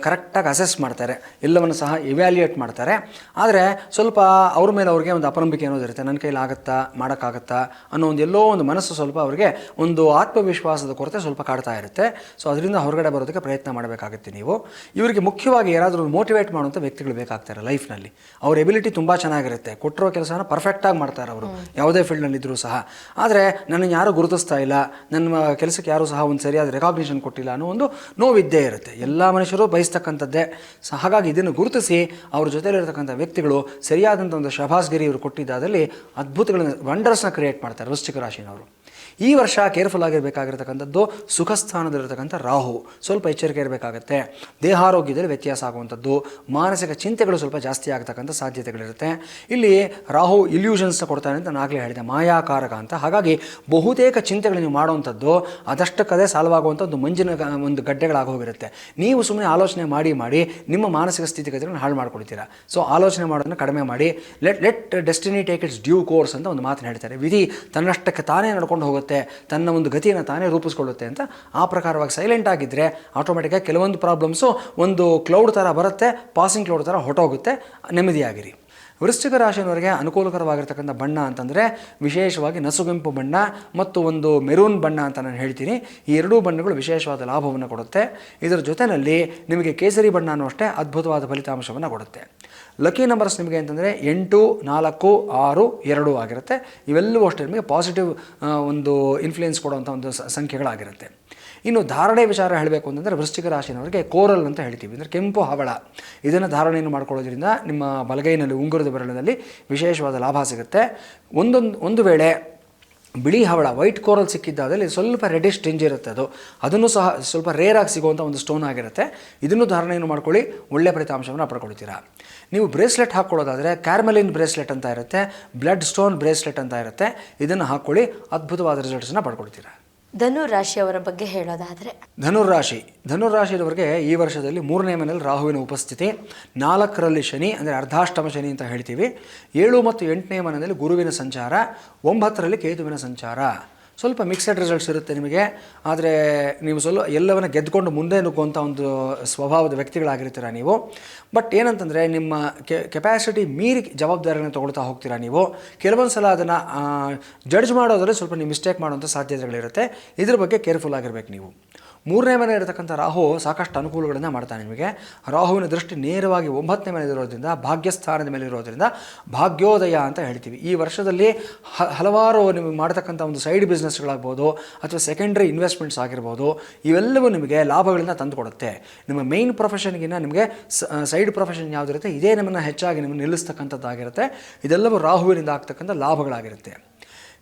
ಕರೆಕ್ಟಾಗಿ ಅಸೆಸ್ ಮಾಡ್ತಾರೆ. ಎಲ್ಲವನ್ನು ಸಹ ಇವ್ಯಾಲ್ಯೂಯೇಟ್ ಮಾಡ್ತಾರೆ. ಆದರೆ ಸ್ವಲ್ಪ ಅವ್ರ ಮೇಲೆ ಅವ್ರಿಗೆ ಒಂದು ಅಪನಂಬಿಕೆ ಅನ್ನೋದು ಇರುತ್ತೆ. ನನ್ನ ಕೈಲಿ ಆಗುತ್ತಾ? ಮಾಡೋಕ್ಕಾಗತ್ತಾ? ಅನ್ನೋ ಒಂದು ಎಲ್ಲೋ ಒಂದು ಮನಸ್ಸು ಸ್ವಲ್ಪ ಅವರಿಗೆ ಒಂದು ಆತ್ಮವಿಶ್ವಾಸದ ಕೊರತೆ ಸ್ವಲ್ಪ ಕಾಡ್ತಾ ಇರುತ್ತೆ. ಸೊ, ಅದರಿಂದ ಹೊರಗಡೆ ಬರೋದಕ್ಕೆ ಪ್ರಯತ್ನ ಮಾಡಬೇಕಾಗುತ್ತೆ ನೀವು. ಇವರಿಗೆ ಮುಖ್ಯವಾಗಿ ಯಾರಾದರೂ ಮೋಟಿವೇಟ್ ಮಾಡುವಂಥ ವ್ಯಕ್ತಿಗಳು ಬೇಕಾಗ್ತಾರೆ ಲೈಫ್ನಲ್ಲಿ ಅವ್ರ ಎಬಿಲಿಟಿ ತುಂಬ ಚೆನ್ನಾಗಿರುತ್ತೆ. ಕೊಟ್ಟಿರೋ ಕೆಲಸನ ಪರ್ಫೆಕ್ಟಾಗಿ ಮಾಡ್ತಾರೆ ಅವರು. ಯಾವುದೇ ಫೀಲ್ಡ್ನಲ್ಲಿದ್ದರೂ ಸಹ. ಆದರೆ ನನ್ನನ್ನು ಯಾರೂ ಗುರುತಿಸ್ತಾ ಇಲ್ಲ ನನ್ನ ಕೆಲಸಕ್ಕೆ ಯಾರೂ ಸಹ ಒಂದು ಸರಿಯಾದ ರೆಕಾಗ್ನಿಷನ್ ಕೊಟ್ಟಿಲ್ಲ ಅನ್ನೋ ಒಂದು ನೋವಿದ್ದೇ ಇರುತ್ತೆ. ಎಲ್ಲ ಮನುಷ್ಯರು ಬಯಸ್ತಕ್ಕಂಥದ್ದೇ. ಸೊ ಹಾಗಾಗಿ ಇದನ್ನು ಗುರುತಿಸಿ ಅವ್ರ ಜೊತೆಲಿರ್ತಕ್ಕಂಥ ವ್ಯಕ್ತಿಗಳು ಸರಿಯಾದಂಥ ಒಂದು ಶಭಾಸ್ಗಿರಿ ಇವರು ಕೊಟ್ಟಿದ್ದಾದಲ್ಲಿ ಅದ್ಭುತಗಳನ್ನು ವಂಡರ್ಸ್ನ ಕ್ರಿಯೇಟ್ ಮಾಡ್ತಾರೆ ವೃಶ್ಚಿಕ ರಾಶಿನವರು. ಈ ವರ್ಷ ಕೇರ್ಫುಲ್ ಆಗಿರಬೇಕಾಗಿರ್ತಕ್ಕಂಥದ್ದು ಸುಖ ಸ್ಥಾನದಲ್ಲಿರ್ತಕ್ಕಂಥ ರಾಹು ಸ್ವಲ್ಪ ಎಚ್ಚರಿಕೆ ಇರಬೇಕಾಗತ್ತೆ. ದೇಹಾರೋಗ್ಯದಲ್ಲಿ ವ್ಯತ್ಯಾಸ ಆಗುವಂಥದ್ದು, ಮಾನಸಿಕ ಚಿಂತೆಗಳು ಸ್ವಲ್ಪ ಜಾಸ್ತಿ ಆಗ್ತಕ್ಕಂಥ ಸಾಧ್ಯತೆಗಳಿರುತ್ತೆ. ಇಲ್ಲಿ ರಾಹು ಇಲ್ಯೂಷನ್ಸ್ನ ಕೊಡ್ತಾನೆ ಅಂತ ನಾಗಲೇ ಹೇಳಿದೆ, ಮಾಯಾಕಾರಕ ಅಂತ. ಹಾಗಾಗಿ ಬಹುತೇಕ ಚಿಂತೆಗಳು ನೀವು ಮಾಡುವಂಥದ್ದು ಅದಷ್ಟಕ್ಕದೇ ಸಾಲ್ವಾಗುವಂಥ ಒಂದು ಮಂಜಿನ ಒಂದು ಒಂದು ಗಡ್ಡೆಗಳಾಗೋಗಿರುತ್ತೆ ನೀವು ಸುಮ್ಮನೆ ಆಲೋಚನೆ ಮಾಡಿ ಮಾಡಿ ನಿಮ್ಮ ಮಾನಸಿಕ ಸ್ಥಿತಿಗತಿಗಳನ್ನು ಹಾಳು ಮಾಡ್ಕೊಳ್ತೀರಾ. ಸೊ ಆಲೋಚನೆ ಮಾಡೋದನ್ನು ಕಡಿಮೆ ಮಾಡಿ let let destiny take its due course ಅಂತ ಒಂದು ಮಾತನ್ನು ಹೇಳ್ತಾರೆ. ವಿಧಿ ತನ್ನಷ್ಟಕ್ಕೆ ತಾನೇ ನಡ್ಕೊಂಡು ಹೋಗುತ್ತೆ. ತನ್ನ ಒಂದು ಗತಿಯನ್ನು ತಾನೇ ರೂಪಿಸ್ಕೊಳ್ಳುತ್ತೆ ಅಂತ ಆ ಪ್ರಕಾರವಾಗಿ ಸೈಲೆಂಟ್ ಆಗಿದ್ದರೆ ಆಟೋಮೆಟಿಕ್ಕಾಗಿ ಕೆಲವೊಂದು ಪ್ರಾಬ್ಲಮ್ಸು ಒಂದು ಕ್ಲೌಡ್ ಥರ ಬರುತ್ತೆ ಪಾಸಿಂಗ್ ಕ್ಲೌಡ್ ಥರ ಹೊಟ್ಟೋಗುತ್ತೆ ನೆಮ್ಮದಿಯಾಗಿರಿ. ವೃಶ್ಚಿಕ ರಾಶಿಯವರಿಗೆ ಅನುಕೂಲಕರವಾಗಿರ್ತಕ್ಕಂಥ ಬಣ್ಣ ಅಂತಂದರೆ ವಿಶೇಷವಾಗಿ ನಸುಗೆಂಪು ಬಣ್ಣ ಮತ್ತು ಒಂದು ಮೆರೂನ್ ಬಣ್ಣ ಅಂತ ನಾನು ಹೇಳ್ತೀನಿ. ಈ ಎರಡೂ ಬಣ್ಣಗಳು ವಿಶೇಷವಾದ ಲಾಭವನ್ನು ಕೊಡುತ್ತೆ. ಇದರ ಜೊತೆಯಲ್ಲಿ ನಿಮಗೆ ಕೇಸರಿ ಬಣ್ಣ ಅನ್ನೋ ಅಷ್ಟೇ ಅದ್ಭುತವಾದ ಫಲಿತಾಂಶವನ್ನು ಕೊಡುತ್ತೆ. ಲಕ್ಕಿ ನಂಬರ್ಸ್ ನಿಮಗೆ ಅಂತಂದರೆ ಎಂಟು, ನಾಲ್ಕು, ಆರು, ಎರಡು ಆಗಿರುತ್ತೆ. ಇವೆಲ್ಲವೂ ಅಷ್ಟೇ ನಿಮಗೆ ಪಾಸಿಟಿವ್ ಒಂದು ಇನ್ಫ್ಲುಯೆನ್ಸ್ ಕೊಡುವಂಥ ಒಂದು ಸಂಖ್ಯೆಗಳಾಗಿರುತ್ತೆ. ಇನ್ನು ಧಾರಣೆ ವಿಚಾರ ಹೇಳಬೇಕು ಅಂತಂದರೆ ವೃಶ್ಚಿಕ ರಾಶಿನವರಿಗೆ ಕೋರಲ್ ಅಂತ ಹೇಳ್ತೀವಿ, ಅಂದರೆ ಕೆಂಪು ಹವಳ. ಇದನ್ನು ಧಾರಣೆಯನ್ನು ಮಾಡ್ಕೊಳ್ಳೋದ್ರಿಂದ ನಿಮ್ಮ ಬಲಗೈನಲ್ಲಿ ಉಂಗುರದ ಬೆರಳಿನಲ್ಲಿ ವಿಶೇಷವಾದ ಲಾಭ ಸಿಗುತ್ತೆ. ಒಂದೊಂದು, ಒಂದು ವೇಳೆ ಬಿಳಿ ಹವಳ, ವೈಟ್ ಕೋರಲ್ ಸಿಕ್ಕಿದ್ದಾದಲ್ಲಿ ಸ್ವಲ್ಪ ರೆಡಿಶ್ ಟಿಂಜ್ ಇರುತ್ತೆ ಅದು. ಅದನ್ನು ಸಹ ಸ್ವಲ್ಪ ರೇರಾಗಿ ಸಿಗುವಂಥ ಒಂದು ಸ್ಟೋನ್ ಆಗಿರುತ್ತೆ. ಇದನ್ನು ಧಾರಣೆಯನ್ನು ಮಾಡ್ಕೊಳ್ಳಿ, ಒಳ್ಳೆ ಫಲಿತಾಂಶವನ್ನು ಪಡ್ಕೊಳ್ತೀರಾ. ನೀವು ಬ್ರೇಸ್ಲೆಟ್ ಹಾಕ್ಕೊಳ್ಳೋದಾದರೆ ಕ್ಯಾರ್ಮಲಿನ್ ಬ್ರೇಸ್ಲೆಟ್ ಅಂತ ಇರುತ್ತೆ, ಬ್ಲಡ್ ಸ್ಟೋನ್ ಬ್ರೇಸ್ಲೆಟ್ ಅಂತ ಇರುತ್ತೆ. ಇದನ್ನು ಹಾಕ್ಕೊಳ್ಳಿ, ಅದ್ಭುತವಾದ ರಿಸಲ್ಟ್ಸನ್ನು ಪಡ್ಕೊಳ್ತೀರಾ. ಧನು ರಾಶಿಯವರ ಬಗ್ಗೆ ಹೇಳೋದಾದರೆ? ಧನುರಾಶಿ ಧನುರಾಶಿಯವರಿಗೆ ಈ ವರ್ಷದಲ್ಲಿ ಮೂರನೇ ಮನೆಯಲ್ಲಿ ರಾಹುವಿನ ಉಪಸ್ಥಿತಿ, ನಾಲ್ಕರಲ್ಲಿ ಶನಿ, ಅಂದರೆ ಅರ್ಧಾಷ್ಟಮ ಶನಿ ಅಂತ ಹೇಳ್ತೀವಿ. ಏಳು ಮತ್ತು ಎಂಟನೇ ಮನೆಯಲ್ಲಿ ಗುರುವಿನ ಸಂಚಾರ, ಒಂಬತ್ತರಲ್ಲಿ ಕೇತುವಿನ ಸಂಚಾರ. ಸ್ವಲ್ಪ ಮಿಕ್ಸೆಡ್ ರಿಸಲ್ಟ್ಸ್ ಇರುತ್ತೆ ನಿಮಗೆ. ಆದರೆ ನೀವು ಸ್ವಲ್ಪ ಎಲ್ಲವನ್ನ ಗೆದ್ದುಕೊಂಡು ಮುಂದೆ ನುಗ್ಗುವಂಥ ಒಂದು ಸ್ವಭಾವದ ವ್ಯಕ್ತಿಗಳಾಗಿರ್ತೀರ ನೀವು. ಬಟ್ ಏನಂತಂದರೆ ನಿಮ್ಮ ಕೆಪಾಸಿಟಿ ಮೀರಿ ಜವಾಬ್ದಾರಿಯನ್ನು ತೊಗೊಳ್ತಾ ಹೋಗ್ತೀರಾ ನೀವು. ಕೆಲವೊಂದು ಸಲ ಅದನ್ನು ಜಡ್ಜ್ ಮಾಡೋದ್ರಲ್ಲಿ ಸ್ವಲ್ಪ ನೀವು ಮಿಸ್ಟೇಕ್ ಮಾಡುವಂಥ ಸಾಧ್ಯತೆಗಳಿರುತ್ತೆ. ಇದ್ರ ಬಗ್ಗೆ ಕೇರ್ಫುಲ್ ಆಗಿರ್ಬೇಕು ನೀವು. ಮೂರನೇ ಮನೆ ಇರತಕ್ಕಂಥ ರಾಹು ಸಾಕಷ್ಟು ಅನುಕೂಲಗಳನ್ನು ಮಾಡ್ತಾನೆ ನಿಮಗೆ. ರಾಹುವಿನ ದೃಷ್ಟಿ ನೇರವಾಗಿ ಒಂಬತ್ತನೇ ಮನೆ ಇರೋದ್ರಿಂದ, ಭಾಗ್ಯಸ್ಥಾನದ ಮೇಲೆ ಇರೋದ್ರಿಂದ ಭಾಗ್ಯೋದಯ ಅಂತ ಹೇಳ್ತೀವಿ. ಈ ವರ್ಷದಲ್ಲಿ ಹಲವಾರು ನಿಮಗೆ ಮಾಡತಕ್ಕಂಥ ಒಂದು ಸೈಡ್ ಬಿಸ್ನೆಸ್ಗಳಾಗ್ಬೋದು ಅಥವಾ ಸೆಕೆಂಡ್ರಿ ಇನ್ವೆಸ್ಟ್ಮೆಂಟ್ಸ್ ಆಗಿರ್ಬೋದು, ಇವೆಲ್ಲವೂ ನಿಮಗೆ ಲಾಭಗಳನ್ನು ತಂದುಕೊಡುತ್ತೆ. ನಿಮ್ಮ ಮೇಯ್ನ್ ಪ್ರೊಫೆಷನ್ಗಿನ್ನ ನಿಮಗೆ ಸೈಡ್ ಪ್ರೊಫೆಷನ್ ಯಾವುದಿರುತ್ತೆ, ಇದೇ ನಿಮ್ಮನ್ನು ಹೆಚ್ಚಾಗಿ ನಿಮ್ಮನ್ನು ನಿಲ್ಲಿಸ್ತಕ್ಕಂಥದ್ದಾಗಿರುತ್ತೆ. ಇದೆಲ್ಲವೂ ರಾಹುವಿನಿಂದ ಆಗ್ತಕ್ಕಂಥ ಲಾಭಗಳಾಗಿರುತ್ತೆ.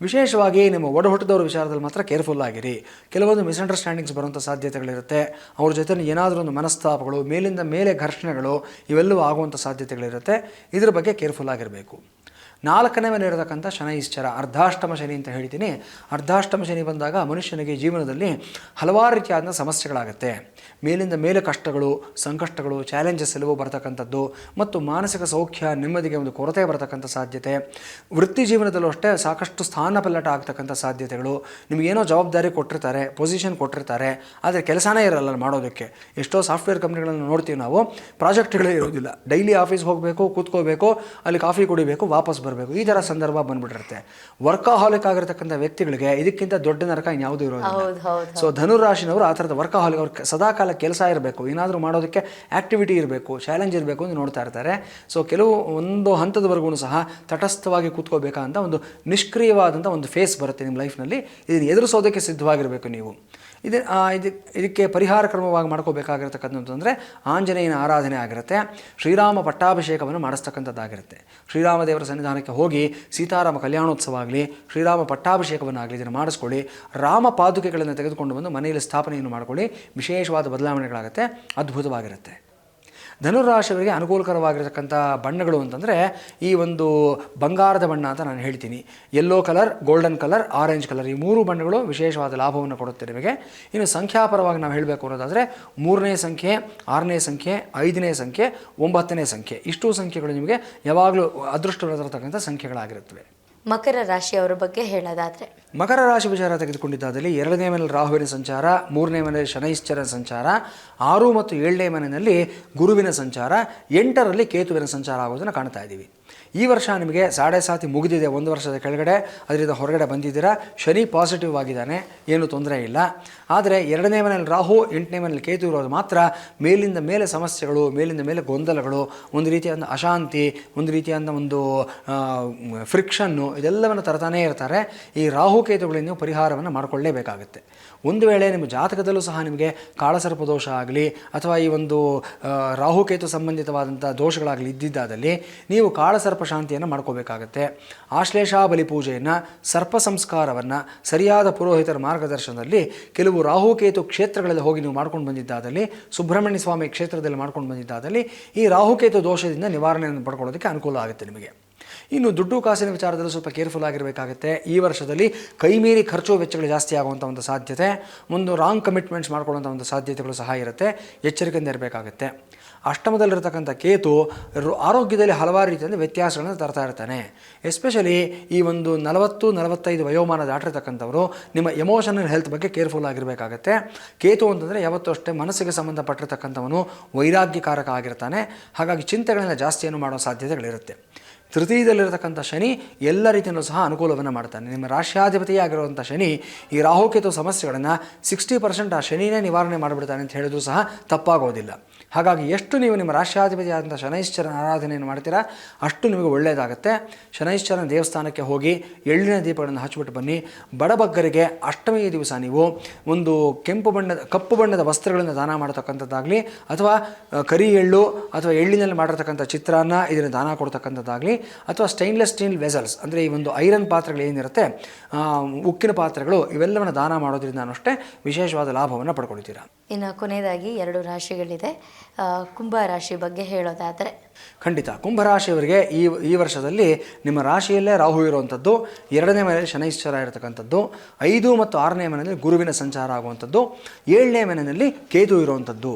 ವಿಶೇಷವಾಗಿ ನಿಮ್ಮ ಒಡಹುಟ್ಟದವ್ರ ವಿಚಾರದಲ್ಲಿ ಮಾತ್ರ ಕೇರ್ಫುಲ್ ಆಗಿರಿ. ಕೆಲವೊಂದು ಮಿಸ್ಅಂಡರ್ಸ್ಟ್ಯಾಂಡಿಂಗ್ಸ್ ಬರುವಂಥ ಸಾಧ್ಯತೆಗಳಿರುತ್ತೆ. ಅವ್ರ ಜೊತೆ ಏನಾದರೂ ಒಂದು ಮನಸ್ತಾಪಗಳು, ಮೇಲಿಂದ ಮೇಲೆ ಘರ್ಷಣೆಗಳು, ಇವೆಲ್ಲವೂ ಆಗುವಂಥ ಸಾಧ್ಯತೆಗಳಿರುತ್ತೆ. ಇದ್ರ ಬಗ್ಗೆ ಕೇರ್ಫುಲ್ ಆಗಿರಬೇಕು. ನಾಲ್ಕನೇ ಮೇಲೆ ಇರತಕ್ಕಂಥ ಶನೈಶ್ಚರ ಅರ್ಧಾಷ್ಟಮ ಶನಿ ಅಂತ ಹೇಳ್ತೀನಿ. ಅರ್ಧಾಷ್ಟಮ ಶನಿ ಬಂದಾಗ ಮನುಷ್ಯನಿಗೆ ಜೀವನದಲ್ಲಿ ಹಲವಾರು ರೀತಿಯಾದ ಸಮಸ್ಯೆಗಳಾಗುತ್ತೆ. ಮೇಲಿಂದ ಮೇಲೆ ಕಷ್ಟಗಳು ಸಂಕಷ್ಟಗಳು ಚಾಲೆಂಜಸ್ ಎಲ್ಲವೂ ಬರ್ತಕ್ಕಂಥದ್ದು ಮತ್ತು ಮಾನಸಿಕ ಸೌಖ್ಯ ನೆಮ್ಮದಿಗೆ ಒಂದು ಕೊರತೆ ಬರತಕ್ಕಂಥ ಸಾಧ್ಯತೆ. ವೃತ್ತಿ ಜೀವನದಲ್ಲೂ ಅಷ್ಟೇ ಸಾಕಷ್ಟು ಸ್ಥಾನ ಪಲ್ಲಟ ಆಗ್ತಕ್ಕಂಥ ಸಾಧ್ಯತೆಗಳು. ನಿಮಗೇನೋ ಜವಾಬ್ದಾರಿ ಕೊಟ್ಟಿರ್ತಾರೆ ಪೊಸಿಷನ್ ಕೊಟ್ಟಿರ್ತಾರೆ ಆದರೆ ಕೆಲಸನೇ ಇರಲ್ಲ ಮಾಡೋದಕ್ಕೆ. ಎಷ್ಟೋ ಸಾಫ್ಟ್ವೇರ್ ಕಂಪ್ನಿಗಳನ್ನು ನೋಡ್ತೀವಿ ನಾವು ಪ್ರಾಜೆಕ್ಟ್ಗಳೇ ಇರೋದಿಲ್ಲ ಡೈಲಿ ಆಫೀಸ್ ಹೋಗಬೇಕು ಕೂತ್ಕೋಬೇಕು ಅಲ್ಲಿ ಕಾಫಿ ಕುಡಿಬೇಕು ವಾಪಸ್ ಬರಬೇಕು. ಈ ಥರ ಸಂದರ್ಭ ಬಂದ್ಬಿಟ್ಟಿರುತ್ತೆ. ವರ್ಕಾಹಾಲಿಕ್ ಆಗಿರತಕ್ಕಂಥ ವ್ಯಕ್ತಿಗಳಿಗೆ ಇದಕ್ಕಿಂತ ದೊಡ್ಡ ನರಕ ಇನ್ಯಾವುದೂ ಇರೋದಿಲ್ಲ. ಸೊ ಧನುರಾಶಿನವರು ಆ ಥರದ ವರ್ಕಾಹಾಲಿಕ್ ಅವ್ರ ಸದಾಕಾಲ ಕೆಲಸ ಇರಬೇಕು, ಏನಾದರೂ ಮಾಡೋದಕ್ಕೆ ಆ್ಯಕ್ಟಿವಿಟಿ ಇರಬೇಕು ಚಾಲೆಂಜ್ ಇರಬೇಕು ಅಂತ ನೋಡ್ತಾ ಇರ್ತಾರೆ. ಸೊ ಕೆಲವು ಒಂದು ಹಂತದವರೆಗೂ ಸಹ ತಟಸ್ಥವಾಗಿ ಕೂತ್ಕೋಬೇಕಂತ ಒಂದು ನಿಷ್ಕ್ರಿಯವಾದಂಥ ಒಂದು ಫೇಸ್ ಬರುತ್ತೆ ನಿಮ್ಮ ಲೈಫ್ನಲ್ಲಿ ಇದನ್ನು ಎದುರಿಸೋದಕ್ಕೆ ಸಿದ್ಧವಾಗಿರಬೇಕು ನೀವು. ಇದು ಇದಕ್ಕೆ ಪರಿಹಾರ ಕ್ರಮವಾಗಿ ಮಾಡ್ಕೋಬೇಕಾಗಿರ್ತಕ್ಕಂಥದ್ದು ಆಂಜನೇಯನ ಆರಾಧನೆ ಆಗಿರುತ್ತೆ. ಶ್ರೀರಾಮ ಪಟ್ಟಾಭಿಷೇಕವನ್ನು ಮಾಡಿಸ್ತಕ್ಕಂಥದ್ದಾಗಿರುತ್ತೆ. ಶ್ರೀರಾಮ ದೇವರ ಸನ್ನಿಧಾನಕ್ಕೆ ಹೋಗಿ ಸೀತಾರಾಮ ಕಲ್ಯಾಣೋತ್ಸವ ಆಗಲಿ, ಶ್ರೀರಾಮ ಪಟ್ಟಾಭಿಷೇಕವನ್ನಾಗಲಿ ಇದನ್ನು ಮಾಡಿಸ್ಕೊಳ್ಳಿ, ರಾಮ ಪಾದುಕೆಗಳನ್ನು ತೆಗೆದುಕೊಂಡು ಬಂದು ಮನೆಯಲ್ಲಿ ಸ್ಥಾಪನೆಯನ್ನು ಮಾಡ್ಕೊಳ್ಳಿ, ವಿಶೇಷವಾದ ಬದಲಾವಣೆಗಳಾಗುತ್ತೆ, ಅದ್ಭುತವಾಗಿರುತ್ತೆ. ಧನುರಾಶಿಯವರಿಗೆ ಅನುಕೂಲಕರವಾಗಿರತಕ್ಕಂಥ ಬಣ್ಣಗಳು ಅಂತಂದರೆ ಈ ಒಂದು ಬಂಗಾರದ ಬಣ್ಣ ಅಂತ ನಾನು ಹೇಳ್ತೀನಿ. Yellow colour golden colour orange colour ಈ ಮೂರು ಬಣ್ಣಗಳು ವಿಶೇಷವಾದ ಲಾಭವನ್ನು ಕೊಡುತ್ತೆ ನಿಮಗೆ. ಇನ್ನು ಸಂಖ್ಯಾಪರವಾಗಿ ನಾವು ಹೇಳಬೇಕು ಅನ್ನೋದಾದರೆ ಮೂರನೇ ಸಂಖ್ಯೆ, ಆರನೇ ಸಂಖ್ಯೆ, ಐದನೇ ಸಂಖ್ಯೆ, ಒಂಬತ್ತನೇ ಸಂಖ್ಯೆ. ಇಷ್ಟು ಸಂಖ್ಯೆಗಳು ನಿಮಗೆ ಯಾವಾಗಲೂ ಅದೃಷ್ಟವಿರತಕ್ಕಂಥ ಸಂಖ್ಯೆಗಳಾಗಿರುತ್ತವೆ. ಮಕರ ರಾಶಿಯವರ ಬಗ್ಗೆ ಹೇಳೋದಾದರೆ. ಮಕರ ರಾಶಿ ವಿಚಾರ ತೆಗೆದುಕೊಂಡಿದ್ದಾದಲ್ಲಿ ಎರಡನೇ ಮನೆಯಲ್ಲಿ ರಾಹುವಿನ ಸಂಚಾರ, ಮೂರನೇ ಮನೆಯಲ್ಲಿ ಶನೈಶ್ಚರ ಸಂಚಾರ, ಆರು ಮತ್ತು ಏಳನೇ ಮನೆಯಲ್ಲಿ ಗುರುವಿನ ಸಂಚಾರ, ಎಂಟರಲ್ಲಿ ಕೇತುವಿನ ಸಂಚಾರ ಆಗೋದನ್ನು ಕಾಣ್ತಾ ಇದ್ದೀವಿ. ಈ ವರ್ಷ ನಿಮಗೆ ಸಾಡೆ ಸಾತಿ ಮುಗಿದಿದೆ, ಒಂದು ವರ್ಷದ ಕೆಳಗಡೆ, ಅದರಿಂದ ಹೊರಗಡೆ ಬಂದಿದ್ದೀರಾ? ಶನಿ ಪಾಸಿಟಿವ್ ಆಗಿದ್ದಾನೆ, ಏನು ತೊಂದರೆ ಇಲ್ಲ. ಆದರೆ ಎರಡನೇ ಮನೆಯಲ್ಲಿ ರಾಹು, ಎಂಟನೇ ಮನೆಯಲ್ಲಿ ಕೇತು ಇರೋದು ಮಾತ್ರ ಮೇಲಿಂದ ಮೇಲೆ ಸಮಸ್ಯೆಗಳು, ಮೇಲಿಂದ ಮೇಲೆ ಗೊಂದಲಗಳು, ಒಂದು ರೀತಿಯಾದ ಅಶಾಂತಿ, ಒಂದು ರೀತಿಯಾದ ಒಂದು ಫ್ರಿಕ್ಷನ್ನು ಇದೆಲ್ಲವನ್ನು ತರ್ತಾನೇ ಇರ್ತಾರೆ. ಈ ರಾಹುಕೇತುಗಳಿಂದ ನೀವು ಪರಿಹಾರವನ್ನು ಮಾಡಿಕೊಳ್ಳೇಬೇಕಾಗುತ್ತೆ. ಒಂದು ವೇಳೆ ನಿಮ್ಮ ಜಾತಕದಲ್ಲೂ ಸಹ ನಿಮಗೆ ಕಾಳಸರ್ಪ ದೋಷ ಆಗಲಿ, ಅಥವಾ ಈ ಒಂದು ರಾಹುಕೇತು ಸಂಬಂಧಿತವಾದಂಥ ದೋಷಗಳಾಗಲಿ ಇದ್ದಿದ್ದಾದಲ್ಲಿ, ನೀವು ಕಾಳಸರ್ಪ ಶಾಂತಿಯನ್ನು ಮಾಡ್ಕೋಬೇಕಾಗತ್ತೆ. ಆಶ್ಲೇಷಾಬಲಿ ಪೂಜೆಯನ್ನು, ಸರ್ಪ ಸಂಸ್ಕಾರವನ್ನು ಸರಿಯಾದ ಪುರೋಹಿತರ ಮಾರ್ಗದರ್ಶನದಲ್ಲಿ ಕೆಲವು ರಾಹುಕೇತು ಕ್ಷೇತ್ರಗಳಲ್ಲಿ ಹೋಗಿ ನೀವು ಮಾಡ್ಕೊಂಡು ಬಂದಿದ್ದಾದಲ್ಲಿ, ಸುಬ್ರಹ್ಮಣ್ಯ ಸ್ವಾಮಿ ಕ್ಷೇತ್ರದಲ್ಲಿ ಮಾಡ್ಕೊಂಡು ಬಂದಿದ್ದಾದಲ್ಲಿ ಈ ರಾಹುಕೇತು ದೋಷದಿಂದ ನಿವಾರಣೆಯನ್ನು ಪಡ್ಕೊಳ್ಳೋದಕ್ಕೆ ಅನುಕೂಲ ಆಗುತ್ತೆ ನಿಮಗೆ. ಇನ್ನು ದುಡ್ಡು ಕಾಸಿನ ವಿಚಾರದಲ್ಲೂ ಸ್ವಲ್ಪ ಕೇರ್ಫುಲ್ ಆಗಿರಬೇಕಾಗುತ್ತೆ. ಈ ವರ್ಷದಲ್ಲಿ ಕೈ ಮೀರಿ ಖರ್ಚು ವೆಚ್ಚಗಳು ಜಾಸ್ತಿ ಆಗುವಂಥ ಒಂದು ಸಾಧ್ಯತೆ. ಒಂದು ರಾಂಗ್ ಕಮಿಟ್ಮೆಂಟ್ಸ್ ಮಾಡ್ಕೊಳ್ಳುವಂಥ ಒಂದು ಸಾಧ್ಯತೆಗಳು ಸಹ ಇರುತ್ತೆ. ಎಚ್ಚರಿಕೆಯಿಂದ ಇರಬೇಕಾಗುತ್ತೆ. ಅಷ್ಟಮದಲ್ಲಿರ್ತಕ್ಕಂಥ ಕೇತು ಆರೋಗ್ಯದಲ್ಲಿ ಹಲವಾರು ರೀತಿಯಿಂದ ವ್ಯತ್ಯಾಸಗಳನ್ನು ತರ್ತಾ ಇರ್ತಾನೆ. ಎಸ್ಪೆಷಲಿ ಈ ಒಂದು ನಲವತ್ತು, ನಲವತ್ತೈದು ವಯೋಮಾನ ದಾಟಿರ್ತಕ್ಕಂಥವರು ನಿಮ್ಮ ಎಮೋಷನಲ್ ಹೆಲ್ತ್ ಬಗ್ಗೆ ಕೇರ್ಫುಲ್ ಆಗಿರಬೇಕಾಗತ್ತೆ. ಕೇತು ಅಂತಂದರೆ ಯಾವತ್ತೂ ಅಷ್ಟೇ ಮನಸ್ಸಿಗೆ ಸಂಬಂಧಪಟ್ಟಿರ್ತಕ್ಕಂಥವನು ವೈರಾಗ್ಯಕಾರಕ ಆಗಿರ್ತಾನೆ. ಹಾಗಾಗಿ ಚಿಂತೆಗಳನ್ನ ಜಾಸ್ತಿಯನ್ನು ಮಾಡೋ ಸಾಧ್ಯತೆಗಳಿರುತ್ತೆ. ತೃತೀಯದಲ್ಲಿರತಕ್ಕಂಥ ಶನಿ ಎಲ್ಲ ರೀತಿಯಲ್ಲೂ ಸಹ ಅನುಕೂಲವನ್ನು ಮಾಡ್ತಾನೆ. ನಿಮ್ಮ ರಾಷ್ಟ್ರಾಧಿಪತಿಯಾಗಿರುವಂಥ ಶನಿ ಈ ರಾಹುಕೇತು ಸಮಸ್ಯೆಗಳನ್ನು ಸಿಕ್ಸ್ಟಿ ಪರ್ಸೆಂಟ್ ಆ ಶನಿನೇ ನಿವಾರಣೆ ಮಾಡಿಬಿಡ್ತಾನೆ ಅಂತ ಹೇಳಿದ್ರು ಸಹ ತಪ್ಪಾಗೋದಿಲ್ಲ. ಹಾಗಾಗಿ ಎಷ್ಟು ನೀವು ನಿಮ್ಮ ರಾಷ್ಟ್ರಾಧಿಪತಿಯಾದಂಥ ಶನೈಶ್ಚರನ ಆರಾಧನೆಯನ್ನು ಮಾಡ್ತೀರಾ, ಅಷ್ಟು ನಿಮಗೆ ಒಳ್ಳೆಯದಾಗುತ್ತೆ. ಶನೈಶ್ಚರನ ದೇವಸ್ಥಾನಕ್ಕೆ ಹೋಗಿ ಎಳ್ಳಿನ ದೀಪಗಳನ್ನು ಹಚ್ಚಿಬಿಟ್ಟು ಬನ್ನಿ. ಬಡಬಗ್ಗರಿಗೆ ಅಷ್ಟಮಿಯ ದಿವಸ ನೀವು ಒಂದು ಕೆಂಪು ಬಣ್ಣದ, ಕಪ್ಪು ಬಣ್ಣದ ವಸ್ತ್ರಗಳನ್ನು ದಾನ ಮಾಡತಕ್ಕಂಥದ್ದಾಗಲಿ ಅಥವಾ ಕರಿ ಎಳ್ಳು ಅಥವಾ ಎಳ್ಳಿನಲ್ಲಿ ಮಾಡಿರ್ತಕ್ಕಂಥ ಚಿತ್ರಾನ್ನ ಇದನ್ನು ದಾನ ಕೊಡ್ತಕ್ಕಂಥದ್ದಾಗಲಿ ಅಥವಾ ಸ್ಟೈನ್ಲೆಸ್ ಸ್ಟೀಲ್ ವೆಸಲ್ಸ್ ಅಂದರೆ ಈ ಒಂದು ಐರನ್ ಪಾತ್ರೆಗಳು ಏನಿರುತ್ತೆ ಉಕ್ಕಿನ ಪಾತ್ರೆಗಳು ಇವೆಲ್ಲವನ್ನು ದಾನ ಮಾಡೋದ್ರಿಂದ ಅಷ್ಟೇ ವಿಶೇಷವಾದ ಲಾಭವನ್ನು ಪಡ್ಕೊಳ್ತೀರಾ? ಇನ್ನು ಕೊನೆಯದಾಗಿ ಎರಡು ರಾಶಿಗಳಿದೆ. ಕುಂಭ ರಾಶಿ ಬಗ್ಗೆ ಹೇಳೋದಾದರೆ. ಖಂಡಿತ. ಕುಂಭರಾಶಿಯವರಿಗೆ ಈ ಈ ವರ್ಷದಲ್ಲಿ ನಿಮ್ಮ ರಾಶಿಯಲ್ಲೇ ರಾಹು ಇರುವಂಥದ್ದು ಎರಡನೇ ಮನೆಯಲ್ಲಿ ಶನೈಶ್ಚರ ಇರತಕ್ಕಂಥದ್ದು ಐದು ಮತ್ತು ಆರನೇ ಮನೆಯಲ್ಲಿ ಗುರುವಿನ ಸಂಚಾರ ಆಗುವಂಥದ್ದು ಏಳನೇ ಮನೆಯಲ್ಲಿ ಕೇತು ಇರುವಂಥದ್ದು.